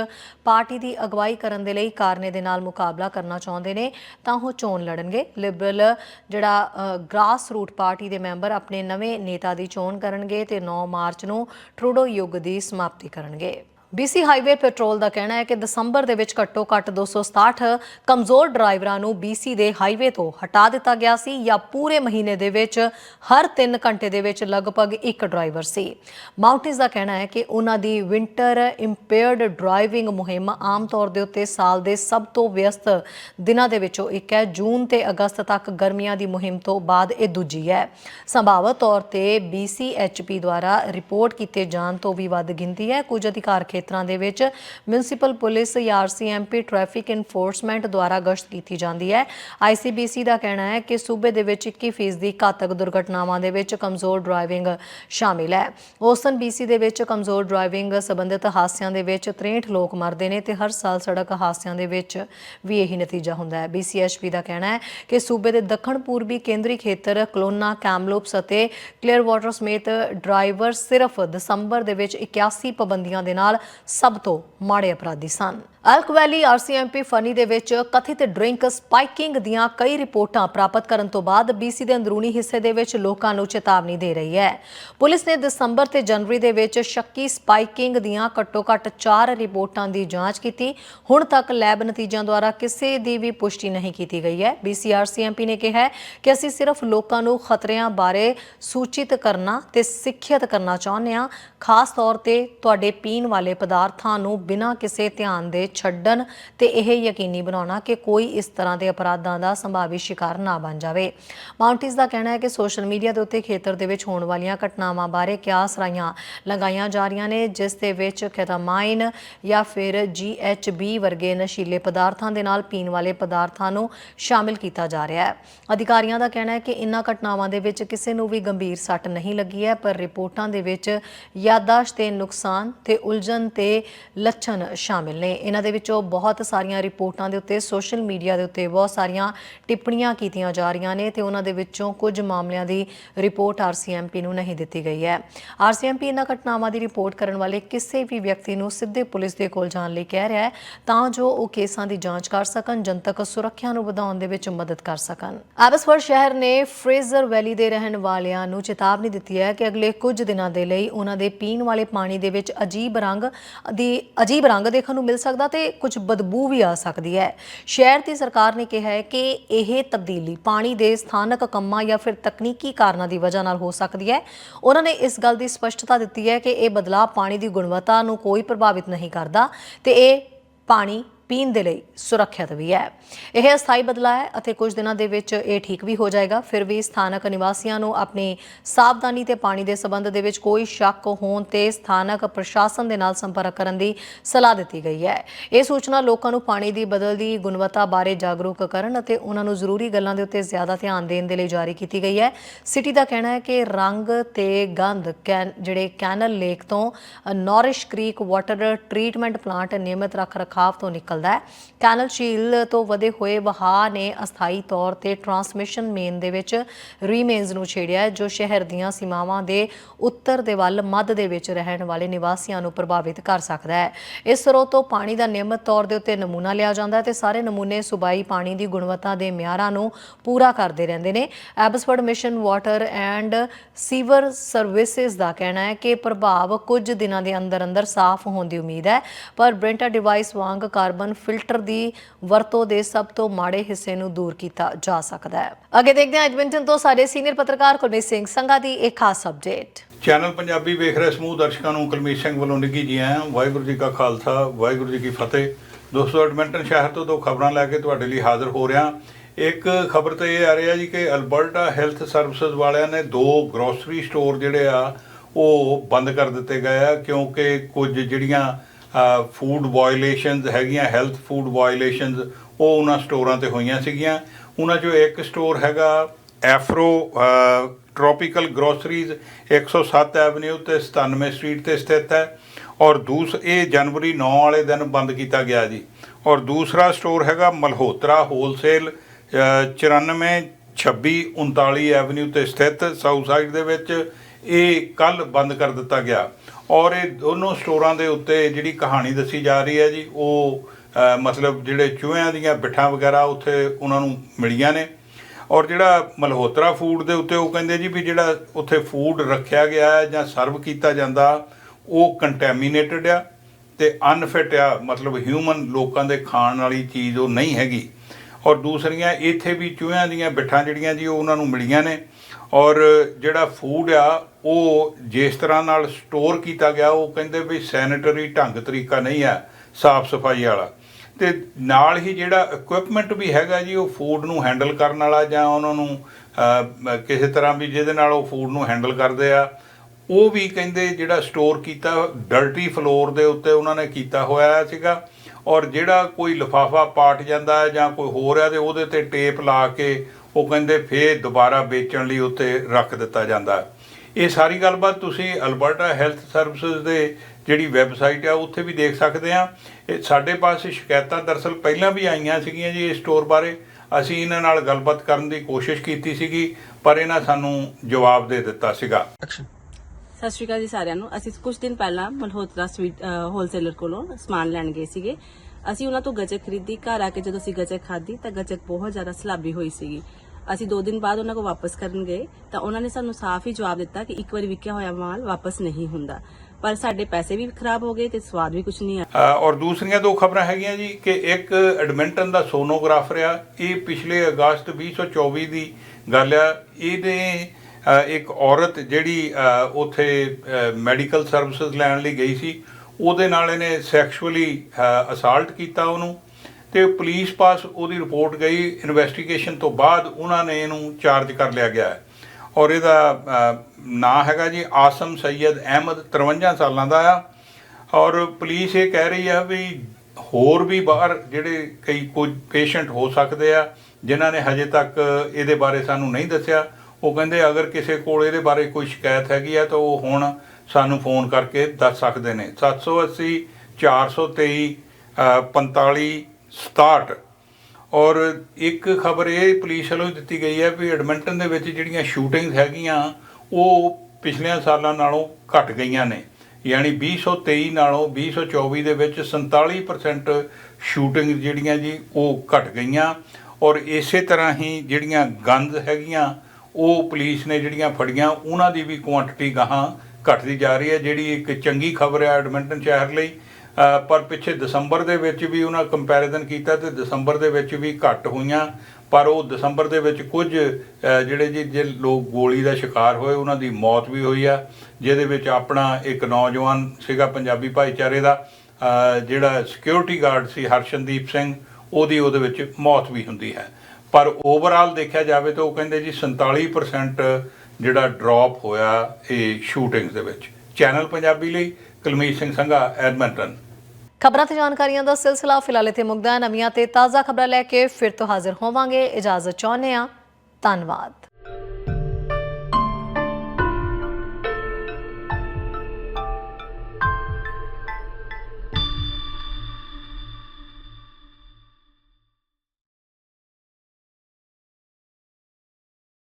ਪਾਰਟੀ ਦੀ ਅਗਵਾਈ ਕਰਨ ਦੇ ਲਈ ਕਾਰਨੇ ਦੇ ਨਾਲ ਮੁਕਾਬਲਾ ਕਰਨਾ ਚਾਹੁੰਦੇ ਨੇ, ਤਾਂ ਉਹ ਚੋਣ ਲੜਨਗੇ। ਲਿਬਰਲ ਜਿਹੜਾ ਗ੍ਰਾਸ ਰੂਟ ਪਾਰਟੀ ਦੇ ਮੈਂਬਰ ਆਪਣੇ ਨਵੇਂ ਨੇਤਾ ਦੀ ਚੋਣ ਕਰਨਗੇ ਤੇ 9 ਮਾਰਚ ਨੂੰ ਟਰੂਡੋ ਯੁੱਗ ਦੀ ਸਮਾਪਤੀ ਕਰਨਗੇ। BC ਹਾਈਵੇ ਪੈਟਰੋਲ ਦਾ ਕਹਿਣਾ ਹੈ ਕਿ ਦਸੰਬਰ ਦੇ ਵਿੱਚ ਘੱਟੋ ਘੱਟ 267 ਕਮਜ਼ੋਰ ਡਰਾਈਵਰਾਂ ਨੂੰ BC ਦੇ ਹਾਈਵੇ ਤੋਂ ਹਟਾ ਦਿੱਤਾ ਗਿਆ ਸੀ ਜਾਂ ਪੂਰੇ ਮਹੀਨੇ ਦੇ ਵਿੱਚ ਹਰ 3 ਘੰਟੇ ਦੇ ਵਿੱਚ ਲਗਭਗ ਇੱਕ ਡਰਾਈਵਰ ਸੀ। ਮਾਊਂਟੇਨਸ ਦਾ ਕਹਿਣਾ ਹੈ ਕਿ ਉਹਨਾਂ ਦੀ ਵਿੰਟਰ ਇੰਪੇਅਰਡ ਡਰਾਈਵਿੰਗ ਮੁਹਿੰਮ ਆਮ ਤੌਰ ਦੇ ਉੱਤੇ ਸਾਲ ਦੇ ਸਭ ਤੋਂ ਵਿਅਸਤ ਦਿਨਾਂ ਦੇ ਵਿੱਚੋਂ ਇੱਕ ਹੈ। ਜੂਨ ਤੇ ਅਗਸਤ ਤੱਕ ਗਰਮੀਆਂ ਦੀ ਮੁਹਿੰਮ ਤੋਂ ਬਾਅਦ ਇਹ ਦੂਜੀ ਹੈ। ਸੰਭਾਵਤ ਤੌਰ ਤੇ BCHP ਦੁਆਰਾ ਰਿਪੋਰਟ ਕੀਤੇ ਜਾਣ ਤੋਂ ਵੀ ਵੱਧ ਗਿਣਤੀ ਹੈ। ਕੁਝ ਅਧਿਕਾਰ ਖੇਤਰਾਂ ਦੇ ਵਿੱਚ ਮਿਊਨਿਸਪਲ ਪੁਲਿਸ ਜਾਂ ਆਰਸੀਐਮਪੀ ਟ੍ਰੈਫਿਕ ਇਨਫੋਰਸਮੈਂਟ ਦੁਆਰਾ ਗਸ਼ਤ ਕੀਤੀ ਜਾਂਦੀ ਹੈ। ਆਈਸੀਬੀਸੀ ਦਾ ਕਹਿਣਾ ਹੈ ਕਿ ਸੂਬੇ ਦੇ ਵਿੱਚ 21% ਦੀ ਘਾਤਕ ਦੁਰਘਟਨਾਵਾਂ ਦੇ ਵਿੱਚ ਕਮਜ਼ੋਰ ਡਰਾਈਵਿੰਗ ਸ਼ਾਮਿਲ ਹੈ। ਔਸਤਨ BC ਦੇ ਵਿੱਚ ਕਮਜ਼ੋਰ ਡਰਾਈਵਿੰਗ ਸੰਬੰਧਿਤ ਹਾਦਸਿਆਂ ਦੇ ਵਿੱਚ 63 ਲੋਕ ਮਰਦੇ ਨੇ ਤੇ ਹਰ ਸਾਲ ਸੜਕ ਹਾਦਸਿਆਂ ਦੇ ਵਿੱਚ ਵੀ ਇਹੀ ਨਤੀਜਾ ਹੁੰਦਾ ਹੈ। BCHP ਦਾ ਕਹਿਣਾ ਹੈ ਕਿ ਸੂਬੇ ਦੇ ਦੱਖਣ ਪੂਰਬੀ ਕੇਂਦਰੀ ਖੇਤਰ ਕਲੋਨਾ ਕੈਮਲੋਪਸ ਅਤੇ ਕਲੀਅਰ ਵਾਟਰ ਸਮੇਤ ਡਰਾਈਵਰ ਸਿਰਫ ਦਸੰਬਰ ਦੇ ਵਿੱਚ 81 ਪਾਬੰਦੀਆਂ ਦੇ ਨਾਲ ਸਭ ਤੋਂ ਮਾੜੇ ਅਪਰਾਧੀ ਸਨ। ਅਲਕ ਵੈਲੀ ਆਰਸੀਐਮਪੀ ਫਨੀ ਦੇ ਵਿੱਚ ਕਥਿਤ ਡਰਿੰਕ ਸਪਾਈਕਿੰਗ ਦੀਆਂ ਕਈ ਰਿਪੋਰਟਾਂ ਪ੍ਰਾਪਤ ਕਰਨ ਤੋਂ ਬਾਅਦ ਬੀਸੀ ਦੇ ਅੰਦਰੂਨੀ ਹਿੱਸੇ ਦੇ ਵਿੱਚ ਲੋਕਾਂ ਨੂੰ ਚੇਤਾਵਨੀ ਦੇ ਰਹੀ ਹੈ। ਪੁਲਿਸ ਨੇ ਦਸੰਬਰ ਤੇ ਜਨਵਰੀ ਦੇ ਵਿੱਚ ਸ਼ੱਕੀ ਸਪਾਈਕਿੰਗ ਦੀਆਂ ਘੱਟੋ-ਘੱਟ 4 ਰਿਪੋਰਟਾਂ ਦੀ ਜਾਂਚ ਕੀਤੀ। ਹੁਣ ਤੱਕ ਲੈਬ ਨਤੀਜਿਆਂ ਦੁਆਰਾ ਕਿਸੇ ਦੀ ਵੀ ਪੁਸ਼ਟੀ ਨਹੀਂ ਕੀਤੀ ਗਈ ਹੈ। ਬੀਸੀ ਆਰਸੀਐਮਪੀ ਨੇ ਕਿਹਾ ਕਿ ਅਸੀਂ ਸਿਰਫ ਲੋਕਾਂ ਨੂੰ ਖਤਰਿਆਂ ਬਾਰੇ ਸੂਚਿਤ ਕਰਨਾ ਤੇ ਸਿੱਖਿਅਤ ਕਰਨਾ ਚਾਹੁੰਦੇ ਹਾਂ। ਖਾਸ ਤੌਰ ਤੇ ਤੁਹਾਡੇ ਪੀਣ ਵਾਲੇ ਪਦਾਰਥਾਂ ਨੂੰ ਬਿਨਾਂ ਕਿਸੇ ਧਿਆਨ ਦੇ ਛੱਡਣ ਤੇ ਇਹ ਯਕੀਨੀ ਬਣਾਉਣਾ ਕਿ ਕੋਈ ਇਸ ਤਰ੍ਹਾਂ ਦੇ ਅਪਰਾਧਾਂ ਦਾ ਸੰਭਾਵੀ ਸ਼ਿਕਾਰ ਨਾ ਬਣ ਜਾਵੇ। ਮਾਊਂਟੀਜ਼ ਦਾ ਕਹਿਣਾ ਹੈ ਕਿ ਸੋਸ਼ਲ ਮੀਡੀਆ ਦੇ ਉੱਤੇ ਖੇਤਰ ਦੇ ਵਿੱਚ ਹੋਣ ਵਾਲੀਆਂ ਘਟਨਾਵਾਂ ਬਾਰੇ ਕਿਆਸ ਰਾਈਆਂ ਲਗਾਈਆਂ ਜਾ ਰਹੀਆਂ ਨੇ, ਜਿਸ ਦੇ ਵਿੱਚ ਕੈਟਾਮਾਈਨ ਜਾਂ ਫਿਰ GHB ਵਰਗੇ ਨਸ਼ੀਲੇ ਪਦਾਰਥਾਂ ਦੇ ਨਾਲ ਪੀਣ ਵਾਲੇ ਪਦਾਰਥਾਂ ਨੂੰ ਸ਼ਾਮਿਲ ਕੀਤਾ ਜਾ ਰਿਹਾ ਹੈ। ਅਧਿਕਾਰੀਆਂ ਦਾ ਕਹਿਣਾ ਹੈ ਕਿ ਇਨ੍ਹਾਂ ਘਟਨਾਵਾਂ ਦੇ ਵਿੱਚ ਕਿਸੇ ਨੂੰ ਵੀ ਗੰਭੀਰ ਸੱਟ ਨਹੀਂ ਲੱਗੀ ਹੈ, ਪਰ ਰਿਪੋਰਟਾਂ ਦੇ ਵਿੱਚ ਯਾਦਾਸ਼ਤ ਤੇ ਨੁਕਸਾਨ ਤੇ ਉਲਝਣ ਤੇ ਲੱਛਣ ਸ਼ਾਮਿਲ ਨੇ। ਇਹਨਾਂ ਦੇ ਵਿੱਚੋਂ ਬਹੁਤ ਸਾਰੀਆਂ ਰਿਪੋਰਟਾਂ ਦੇ ਉੱਤੇ, ਸੋਸ਼ਲ ਮੀਡੀਆ ਦੇ ਉੱਤੇ ਬਹੁਤ ਸਾਰੀਆਂ ਟਿੱਪਣੀਆਂ ਕੀਤੀਆਂ ਜਾ ਰਹੀਆਂ ਨੇ ਤੇ ਉਹਨਾਂ ਦੇ ਵਿੱਚੋਂ ਕੁਝ ਮਾਮਲਿਆਂ ਦੀ ਰਿਪੋਰਟ ਆਰਸੀਐਮਪੀ ਨੂੰ ਨਹੀਂ ਦਿੱਤੀ ਗਈ ਹੈ। ਆਰਸੀਐਮਪੀ ਇਹਨਾਂ ਘਟਨਾਵਾਂ ਦੀ ਰਿਪੋਰਟ ਕਰਨ ਵਾਲੇ ਕਿਸੇ ਵੀ ਵਿਅਕਤੀ ਨੂੰ ਸਿੱਧੇ ਪੁਲਿਸ ਦੇ ਕੋਲ ਜਾਣ ਲਈ ਕਹਿ ਰਿਹਾ ਹੈ, ਤਾਂ ਜੋ ਉਹ ਕੇਸਾਂ ਦੀ ਜਾਂਚ ਕਰ ਸਕਣ, ਜਨਤਕ ਸੁਰੱਖਿਆ ਨੂੰ ਵਧਾਉਣ ਦੇ ਵਿੱਚ ਮਦਦ ਕਰ ਸਕਣ। ਐਬਸਫੋਰਡ ਸ਼ਹਿਰ ਨੇ ਫਰੇਜ਼ਰ ਵੈਲੀ ਦੇ ਰਹਿਣ ਵਾਲਿਆਂ ਨੂੰ ਚੇਤਾਵਨੀ ਦਿੱਤੀ ਹੈ ਕਿ ਅਗਲੇ ਕੁਝ ਦਿਨਾਂ ਦੇ ਲਈ ਉਹਨਾਂ ਦੇ ਪੀਣ ਵਾਲੇ ਪਾਣੀ ਦੇ ਵਿੱਚ ਅਜੀਬ ਰੰਗ ਦੀ ਅਜੀਬ ਰੰਗ ਦੇਖਣ ਨੂੰ ਮਿਲ ਸਕਦਾ ਤੇ ਕੁਝ ਬਦਬੂ ਵੀ ਆ ਸਕਦੀ ਹੈ। ਸ਼ਹਿਰ ਦੀ ਸਰਕਾਰ ਨੇ ਕਿਹਾ ਹੈ ਕਿ ਇਹ ਤਬਦੀਲੀ ਪਾਣੀ ਦੇ ਸਥਾਨਕ ਕੰਮਾਂ ਜਾਂ ਫਿਰ ਤਕਨੀਕੀ ਕਾਰਨਾਂ ਦੀ ਵਜ੍ਹਾ ਨਾਲ ਹੋ ਸਕਦੀ ਹੈ। ਉਹਨਾਂ ਨੇ ਇਸ ਗੱਲ ਦੀ ਸਪਸ਼ਟਤਾ ਦਿੱਤੀ ਹੈ ਕਿ ਇਹ ਬਦਲਾਅ ਪਾਣੀ ਦੀ ਗੁਣਵੱਤਾ ਨੂੰ ਕੋਈ ਪ੍ਰਭਾਵਿਤ ਨਹੀਂ ਕਰਦਾ ਤੇ ਇਹ ਪਾਣੀ ਪੀਣ ਦੇ ਲਈ ਸੁਰੱਖਿਅਤ ਵੀ ਹੈ। ਇਹ ਅਸਥਾਈ ਬਦਲਾਅ ਹੈ ਅਤੇ ਕੁਝ ਦਿਨਾਂ ਦੇ ਵਿੱਚ ਇਹ ਠੀਕ ਵੀ ਹੋ ਜਾਏਗਾ। ਫਿਰ ਵੀ ਸਥਾਨਕ ਨਿਵਾਸੀਆਂ ਨੂੰ ਆਪਣੀ ਸਾਵਧਾਨੀ ਤੇ ਪਾਣੀ ਦੇ ਸਬੰਧ ਦੇ ਵਿੱਚ ਕੋਈ ਸ਼ੱਕ ਹੋਣ ਤੇ ਸਥਾਨਕ ਪ੍ਰਸ਼ਾਸਨ ਦੇ ਨਾਲ ਸੰਪਰਕ ਕਰਨ ਦੀ ਸਲਾਹ ਦਿੱਤੀ ਗਈ ਹੈ। ਇਹ ਸੂਚਨਾ ਲੋਕਾਂ ਨੂੰ ਪਾਣੀ ਦੀ ਬਦਲਦੀ ਗੁਣਵੱਤਾ ਬਾਰੇ ਜਾਗਰੂਕ ਕਰਨ ਅਤੇ ਉਹਨਾਂ ਨੂੰ ਜ਼ਰੂਰੀ ਗੱਲਾਂ ਦੇ ਉੱਤੇ ਜ਼ਿਆਦਾ ਧਿਆਨ ਦੇਣ ਦੇ ਲਈ ਜਾਰੀ ਕੀਤੀ ਗਈ ਹੈ। ਸਿਟੀ ਦਾ ਕਹਿਣਾ ਹੈ ਕਿ ਰੰਗ ਤੇ ਗੰਧ ਕੈਨ, ਜਿਹੜੇ ਕੈਨਲ ਲੇਕ ਤੋਂ Norrish Creek water treatment plant ਨਿਯਮਿਤ ਰੱਖ ਰਖਾਵ ਤੋਂ ਨਿਕਲਦਾ ਹੈ। ਕੈਨਲ ਝੀਲ ਤੋਂ ਵਧੇ ਹੋਏ ਵਹਾਅ ਨੇ ਅਸਥਾਈ ਤੌਰ ਤੇ ਟਰਾਂਸਮਿਸ਼ਨ ਮੇਨ ਦੇ ਵਿੱਚ ਰੀਮੇਨਸ ਨੂੰ ਛੇੜਿਆ ਜੋ ਸ਼ਹਿਰ ਦੀਆਂ ਸੀਮਾਵਾਂ ਦੇ ਉੱਤਰ ਦੇ ਵੱਲ ਮੱਧ ਦੇ ਵਿੱਚ ਰਹਿਣ ਵਾਲੇ ਨਿਵਾਸੀਆਂ ਨੂੰ ਪ੍ਰਭਾਵਿਤ ਕਰ ਸਕਦਾ ਹੈ। ਇਸ ਸਰੋਤ ਤੋਂ ਪਾਣੀ ਦਾ ਨਿਯਮਤ ਤੌਰ ਦੇ ਉੱਤੇ ਨਮੂਨਾ ਲਿਆ ਜਾਂਦਾ ਹੈ ਤੇ ਸਾਰੇ ਨਮੂਨੇ ਸੁਬਾਈ ਪਾਣੀ ਦੀ ਗੁਣਵੱਤਾ ਦੇ ਮਿਆਰਾਂ ਨੂੰ ਪੂਰਾ ਕਰਦੇ ਰਹਿੰਦੇ ਨੇ। Abbotsford Mission water and sewer services ਦਾ ਕਹਿਣਾ ਹੈ ਕਿ ਪ੍ਰਭਾਵ ਕੁਝ ਦਿਨਾਂ ਦੇ ਅੰਦਰ ਅੰਦਰ ਸਾਫ਼ ਹੋਣ ਦੀ ਉਮੀਦ ਹੈ, ਪਰ ਬ੍ਰੈਂਟਾ ਡਿਵਾਈਸ ਵਾਂਗ ਕਾਰਬਨ ਫਿਲਟਰ ਦੀ ਵਰਤੋਂ ਦੇ ਸਭ ਤੋਂ ਮਾੜੇ ਹਿੱਸੇ ਨੂੰ ਦੂਰ ਕੀਤਾ ਜਾ ਸਕਦਾ ਹੈ। ਅੱਗੇ ਦੇਖਦੇ ਹਾਂ ਐਡਮਿੰਟਨ ਤੋਂ ਸਾਡੇ ਸੀਨੀਅਰ ਪੱਤਰਕਾਰ ਕੁਲਮੀਤ ਸਿੰਘ ਸੰਘਾ ਦੀ ਇੱਕ ਖਾਸ ਅਪਡੇਟ ਚੈਨਲ ਪੰਜਾਬੀ ਵੇਖ ਰਹੇ ਸਮੂਹ ਦਰਸ਼ਕਾਂ ਨੂੰ ਕੁਲਮੀਤ ਸਿੰਘ ਵੱਲੋਂ ਨਿੱਘੀ ਜੀ ਆਇਆਂ, ਵਾਹਿਗੁਰੂ ਜੀ ਕਾ ਖਾਲਸਾ, ਵਾਹਿਗੁਰੂ ਜੀ ਕੀ ਫਤਿਹ। ਦੋਸਤੋ ਐਡਮਿੰਟਨ ਸ਼ਹਿਰ ਤੋਂ ਦੋ ਖਬਰਾਂ ਲੈ ਕੇ ਤੁਹਾਡੇ ਲਈ ਹਾਜ਼ਰ ਹੋ ਰਿਹਾ। ਇੱਕ ਖਬਰ ਤਾਂ ਇਹ ਆ ਰਹੀ ਹੈ ਜੀ ਕਿ ਅਲਬਰਟਾ ਹੈਲਥ ਸਰਵਿਸਿਜ਼ ਵਾਲਿਆਂ ਨੇ ਦੋ ਗਰੋਸਰੀ ਸਟੋਰ ਜਿਹੜੇ ਆ, ਉਹ ਬੰਦ ਕਰ ਦਿੱਤੇ ਗਏ ਆ, ਕਿਉਂਕਿ ਕੁਝ ਜਿਹੜੀਆਂ ਫੂਡ ਵਾਇਲੇਸ਼ਨਸ ਹੈਗੀਆਂ ਹੈਲਥ ਫੂਡ ਵਾਇਲੇਸ਼ਨਸ ਉਹ ਉਹਨਾਂ ਸਟੋਰਾਂ ਤੇ ਹੋਈਆਂ ਸੀਗੀਆਂ। ਉਹਨਾਂ ਚੋਂ ਇੱਕ ਸਟੋਰ ਹੈਗਾ ਐਫਰੋ ਟ੍ਰੋਪੀਕਲ ਗਰੋਸਰੀਜ਼ 107 ਐਵਨਿਊ ਤੇ 97 ਸਟਰੀਟ ਤੇ ਸਥਿਤ ਹੈ। ਔਰ ਦੂਸ, ਇਹ ਜਨਵਰੀ 9 ਵਾਲੇ ਦਿਨ ਬੰਦ ਕੀਤਾ ਗਿਆ ਜੀ। ਔਰ ਦੂਸਰਾ ਸਟੋਰ ਹੈਗਾ ਮਲਹੋਤਰਾ ਹੋਲਸੇਲ 94 26 39 ਐਵਨਿਊ ਤੇ ਸਥਿਤ ਸਾਊਥ ਸਾਈਡ ਦੇ ਵਿੱਚ। ਇਹ ਕੱਲ ਬੰਦ ਕਰ ਦਿੱਤਾ ਗਿਆ। ਔਰ ਇਹ ਦੋਨੋਂ ਸਟੋਰਾਂ ਦੇ ਉੱਤੇ ਜਿਹੜੀ ਕਹਾਣੀ ਦੱਸੀ ਜਾ ਰਹੀ ਹੈ ਜੀ, ਉਹ ਮਤਲਬ ਜਿਹੜੇ ਚੂਹਿਆਂ ਦੀਆਂ ਬਿੱਠਾਂ ਵਗੈਰਾ ਉੱਥੇ ਉਹਨਾਂ ਨੂੰ ਮਿਲੀਆਂ ਨੇ। ਔਰ ਜਿਹੜਾ ਮਲਹੋਤਰਾ ਫੂਡ ਦੇ ਉੱਤੇ ਉਹ ਕਹਿੰਦੇ ਜੀ ਵੀ ਜਿਹੜਾ ਉੱਥੇ ਫੂਡ ਰੱਖਿਆ ਗਿਆ ਹੈ ਜਾਂ ਸਰਵ ਕੀਤਾ ਜਾਂਦਾ, ਉਹ ਕੰਟੈਮੀਨੇਟਡ ਆ ਤੇ ਅਨਫਿਟ ਆ, ਮਤਲਬ ਹਿਊਮਨ ਲੋਕਾਂ ਦੇ ਖਾਣ ਵਾਲੀ ਚੀਜ਼ ਉਹ ਨਹੀਂ ਹੈਗੀ। ਔਰ ਦੂਸਰੀਆਂ ਇੱਥੇ ਵੀ ਚੂਹਿਆਂ ਦੀਆਂ ਬਿੱਠਾਂ ਜਿਹੜੀਆਂ ਜੀ, ਉਹ ਉਹਨਾਂ ਨੂੰ ਮਿਲੀਆਂ ਨੇ। ਔਰ ਜਿਹੜਾ ਫੂਡ ਆ, ਉਹ ਜਿਸ ਤਰ੍ਹਾਂ ਨਾਲ ਸਟੋਰ ਕੀਤਾ ਗਿਆ, ਉਹ ਕਹਿੰਦੇ ਵੀ ਸੈਨੀਟਰੀ ਢੰਗ ਤਰੀਕਾ ਨਹੀਂ ਆ, ਸਾਫ਼ ਸਫ਼ਾਈ ਵਾਲਾ। ਤੇ ਨਾਲ ਹੀ ਜਿਹੜਾ ਇਕਵਿਪਮੈਂਟ ਵੀ ਹੈਗਾ ਜੀ, ਉਹ ਫੂਡ ਨੂੰ ਹੈਂਡਲ ਕਰਨ ਵਾਲਾ ਜਾਂ ਉਹਨਾਂ ਨੂੰ ਕਿਸੇ ਤਰ੍ਹਾਂ ਵੀ ਜਿਹਦੇ ਨਾਲ ਉਹ ਫੂਡ ਨੂੰ ਹੈਂਡਲ ਕਰਦੇ ਆ, ਉਹ ਵੀ ਕਹਿੰਦੇ ਜਿਹੜਾ ਸਟੋਰ ਕੀਤਾ ਡਰਟੀ ਫਲੋਰ ਦੇ ਉੱਤੇ ਉਹਨਾਂ ਨੇ ਕੀਤਾ ਹੋਇਆ ਸੀਗਾ। ਔਰ ਜਿਹੜਾ ਕੋਈ ਲਿਫਾਫਾ ਪਾਟ ਜਾਂਦਾ ਜਾਂ ਕੋਈ ਹੋਰ ਆ, ਤੇ ਉਹਦੇ ਤੇ ਟੇਪ ਲਾ ਕੇ ਉਹ ਕਹਿੰਦੇ ਫੇਰ ਦੁਬਾਰਾ ਵੇਚਣ ਲਈ ਉੱਤੇ ਰੱਖ ਦਿੱਤਾ ਜਾਂਦਾ ਇਹ ਸਾਰੀ ਗੱਲਬਾਤ ਤੁਸੀਂ ਅਲਬਰਟਾ ਹੈਲਥ ਸਰਵਿਸਿਜ਼ ਦੇ ਜਿਹੜੀ ਵੈਬਸਾਈਟ ਆ ਉੱਥੇ ਵੀ ਦੇਖ ਸਕਦੇ ਆ ਇਹ ਸਾਡੇ ਪਾਸ ਸ਼ਿਕਾਇਤਾਂ ਦਰਸਲ ਪਹਿਲਾਂ ਵੀ ਆਈਆਂ ਸੀਗੀਆਂ ਜੀ ਇਸ ਸਟੋਰ ਬਾਰੇ। ਅਸੀਂ ਇਹਨਾਂ ਨਾਲ ਗੱਲਬਾਤ ਕਰਨ ਦੀ ਕੋਸ਼ਿਸ਼ ਕੀਤੀ ਸੀਗੀ ਪਰ ਇਹਨਾਂ ਸਾਨੂੰ ਜਵਾਬ ਦੇ ਦਿੱਤਾ ਸੀਗਾ। ਸਤਿ ਸ਼੍ਰੀ ਅਕਾਲ ਜੀ ਸਾਰਿਆਂ ਨੂੰ। ਅਸੀਂ ਕੁਝ ਦਿਨ ਪਹਿਲਾਂ ਮਲਹੋਤਰਾ ਸਵੀਟ ਹੋਲਸੇਲਰ ਕੋਲੋਂ ਸਮਾਨ ਲੈਣ ਗਏ ਸੀਗੇ। ਅਸੀਂ ਉਹਨਾਂ ਤੋਂ ਗਜਕ ਖਰੀਦੀ ਘਰ ਆ ਕੇ ਜਦੋਂ ਅਸੀਂ ਗਜਕ ਖਾਧੀ ਤਾਂ ਗਜਕ ਬਹੁਤ ਜ਼ਿਆਦਾ ਸਲਾਬੀ ਹੋਈ ਸੀਗੀ। ਅਸੀਂ 2 ਦਿਨ ਬਾਅਦ ਉਹਨਾਂ ਕੋਲ ਵਾਪਸ ਕਰਨ ਗਏ ਤਾਂ ਉਹਨਾਂ ਨੇ ਸਾਨੂੰ ਸਾਫ਼ ਹੀ ਜਵਾਬ ਦਿੱਤਾ ਕਿ ਇੱਕ ਵਾਰੀ ਵਿਕਿਆ ਹੋਇਆ ਮਾਲ ਵਾਪਸ ਨਹੀਂ ਹੁੰਦਾ। ਪਰ ਸਾਡੇ ਪੈਸੇ ਵੀ ਖਰਾਬ ਹੋ ਗਏ ਤੇ ਸਵਾਦ ਵੀ ਕੁਝ ਨਹੀਂ ਆ। ਔਰ ਦੂਸਰੀਆਂ ਦੋ ਖਬਰਾਂ ਹੈਗੀਆਂ ਜੀ ਕਿ ਇੱਕ ਐਡਮਿੰਟਨ ਦਾ ਸੋਨੋਗ੍ਰਾਫਰ ਆ ਇਹ ਪਿਛਲੇ ਅਗਸਤ 2024 ਦੀ ਗੱਲ ਆ। ਇਹਨੇ ਇੱਕ ਔਰਤ ਜਿਹੜੀ ਅ, ਉੱਥੇ ਮੈਡੀਕਲ ਸਰਵਿਸਿਜ਼ ਲੈਣ ਲਈ ਗਈ ਸੀ ਉਹਦੇ ਨਾਲ ਇਹਨੇ ਸੈਕਸ਼ੂਅਲੀ ਅਸਾਲਟ ਕੀਤਾ ਉਹਨੂੰ। ਤੇ ਪੁਲਿਸ ਪਾਸ ਉਹਦੀ ਰਿਪੋਰਟ ਗਈ ਇਨਵੈਸਟੀਗੇਸ਼ਨ ਤੋਂ ਬਾਅਦ ਉਹਨਾਂ ਨੇ ਇਹਨੂੰ ਚਾਰਜ ਕਰ ਲਿਆ ਗਿਆ। ਹੈ ਔਰ ਇਹਦਾ ਨਾਂ ਹੈਗਾ ਜੀ ਆਸਮ ਸੈਯਦ ਅਹਿਮਦ 53 ਸਾਲਾਂ ਦਾ ਆ। ਔਰ ਪੁਲਿਸ ਇਹ ਕਹਿ ਰਹੀ ਆ ਵੀ ਹੋਰ ਵੀ ਬਾਹਰ ਜਿਹੜੇ ਕਈ ਕੁਝ ਪੇਸ਼ੈਂਟ ਹੋ ਸਕਦੇ ਆ ਜਿਨ੍ਹਾਂ ਨੇ ਹਜੇ ਤੱਕ ਇਹਦੇ ਬਾਰੇ ਸਾਨੂੰ ਨਹੀਂ ਦੱਸਿਆ। ਉਹ ਕਹਿੰਦੇ ਅਗਰ ਕਿਸੇ ਕੋਲ ਇਹਦੇ ਬਾਰੇ ਕੋਈ ਸ਼ਿਕਾਇਤ ਹੈਗੀ ਆ ਤਾਂ ਉਹ ਹੁਣ ਸਾਨੂੰ ਫੋਨ ਕਰਕੇ ਦੱਸ ਸਕਦੇ ਨੇ। 780 423 ਅ, 45 67 ਔਰ ਇੱਕ ਖਬਰ ਇਹ ਪੁਲਿਸ ਵੱਲੋਂ ਦਿੱਤੀ ਗਈ ਹੈ ਵੀ ਐਡਮਿੰਟਨ ਦੇ ਵਿੱਚ ਜਿਹੜੀਆਂ ਸ਼ੂਟਿੰਗਸ ਹੈਗੀਆਂ, ਉਹ ਪਿਛਲੇ ਸਾਲਾਂ ਨਾਲੋਂ ਘਟ ਗਈਆਂ ਨੇ। ਯਾਨੀ 2023 ਨਾਲੋਂ 2024 ਦੇ ਵਿੱਚ 47% ਸ਼ੂਟਿੰਗ ਜਿਹੜੀਆਂ ਜੀ, ਉਹ ਘਟ ਗਈਆਂ। ਔਰ ਇਸੇ ਤਰ੍ਹਾਂ ਹੀ ਜਿਹੜੀਆਂ ਗੰਦ ਹੈਗੀਆਂ, ਉਹ ਪੁਲਿਸ ਨੇ ਜਿਹੜੀਆਂ ਫੜੀਆਂ, ਉਹਨਾਂ ਦੀ ਵੀ ਕੁਆਂਟੀਟੀ ਗਾਹਾਂ ਘਟਦੀ ਜਾ ਰਹੀ ਹੈ, ਜਿਹੜੀ ਇੱਕ ਚੰਗੀ ਖਬਰ ਹੈ ਐਡਮਿੰਟਨ ਸ਼ਹਿਰ ਲਈ। ਪਰ ਪਿੱਛੇ ਦਸੰਬਰ ਦੇ ਵਿੱਚ ਵੀ ਉਹਨਾਂ ਕੰਪੈਰੀਜ਼ਨ ਕੀਤਾ ਤੇ ਦਸੰਬਰ ਦੇ ਵਿੱਚ ਵੀ ਘੱਟ ਹੋਈਆਂ, ਪਰ ਉਹ ਦਸੰਬਰ ਦੇ ਵਿੱਚ ਕੁਝ ਜਿਹੜੇ ਜੀ, ਜੇ ਲੋਕ ਗੋਲੀ ਦਾ ਸ਼ਿਕਾਰ ਹੋਏ, ਉਹਨਾਂ ਦੀ ਮੌਤ ਵੀ ਹੋਈ ਆ, ਜਿਹਦੇ ਵਿੱਚ ਆਪਣਾ ਇੱਕ ਨੌਜਵਾਨ ਸੀਗਾ ਪੰਜਾਬੀ ਭਾਈਚਾਰੇ ਦਾ ਜਿਹੜਾ ਸਿਕਿਉਰਿਟੀ ਗਾਰਡ ਸੀ ਹਰਸ਼ਨਦੀਪ ਸਿੰਘ, ਉਹਦੀ ਉਹਦੇ ਵਿੱਚ ਮੌਤ ਵੀ ਹੁੰਦੀ ਹੈ। ਪਰ ਓਵਰਆਲ ਦੇਖਿਆ ਜਾਵੇ ਤਾਂ ਉਹ ਕਹਿੰਦੇ ਜੀ 47% ਜਿਹੜਾ ਡ੍ਰੌਪ ਹੋਇਆ ਇਹ ਸ਼ੂਟਿੰਗਸ ਦੇ ਵਿੱਚ। ਚੈਨਲ ਪੰਜਾਬੀ ਲਈ ਕੁਲਮੀਤ ਸਿੰਘ ਸੰਘਾ, ਐਡਮਿੰਟਨ। ਖਬਰਾਂ ਤੇ ਜਾਣਕਾਰੀਆਂ ਦਾ ਸਿਲਸਿਲਾ ਫਿਲਹਾਲ ਇੱਥੇ ਮੁੱਕਦਾ ਨਵੀਆਂ ਤੇ ਤਾਜ਼ਾ ਖਬਰਾਂ ਲੈ ਕੇ ਫਿਰ ਤੋਂ ਹਾਜ਼ਰ ਹੋਵਾਂਗੇ। ਇਜਾਜ਼ਤ ਚਾਹੁੰਦੇ ਹਾਂ। ਧੰਨਵਾਦ।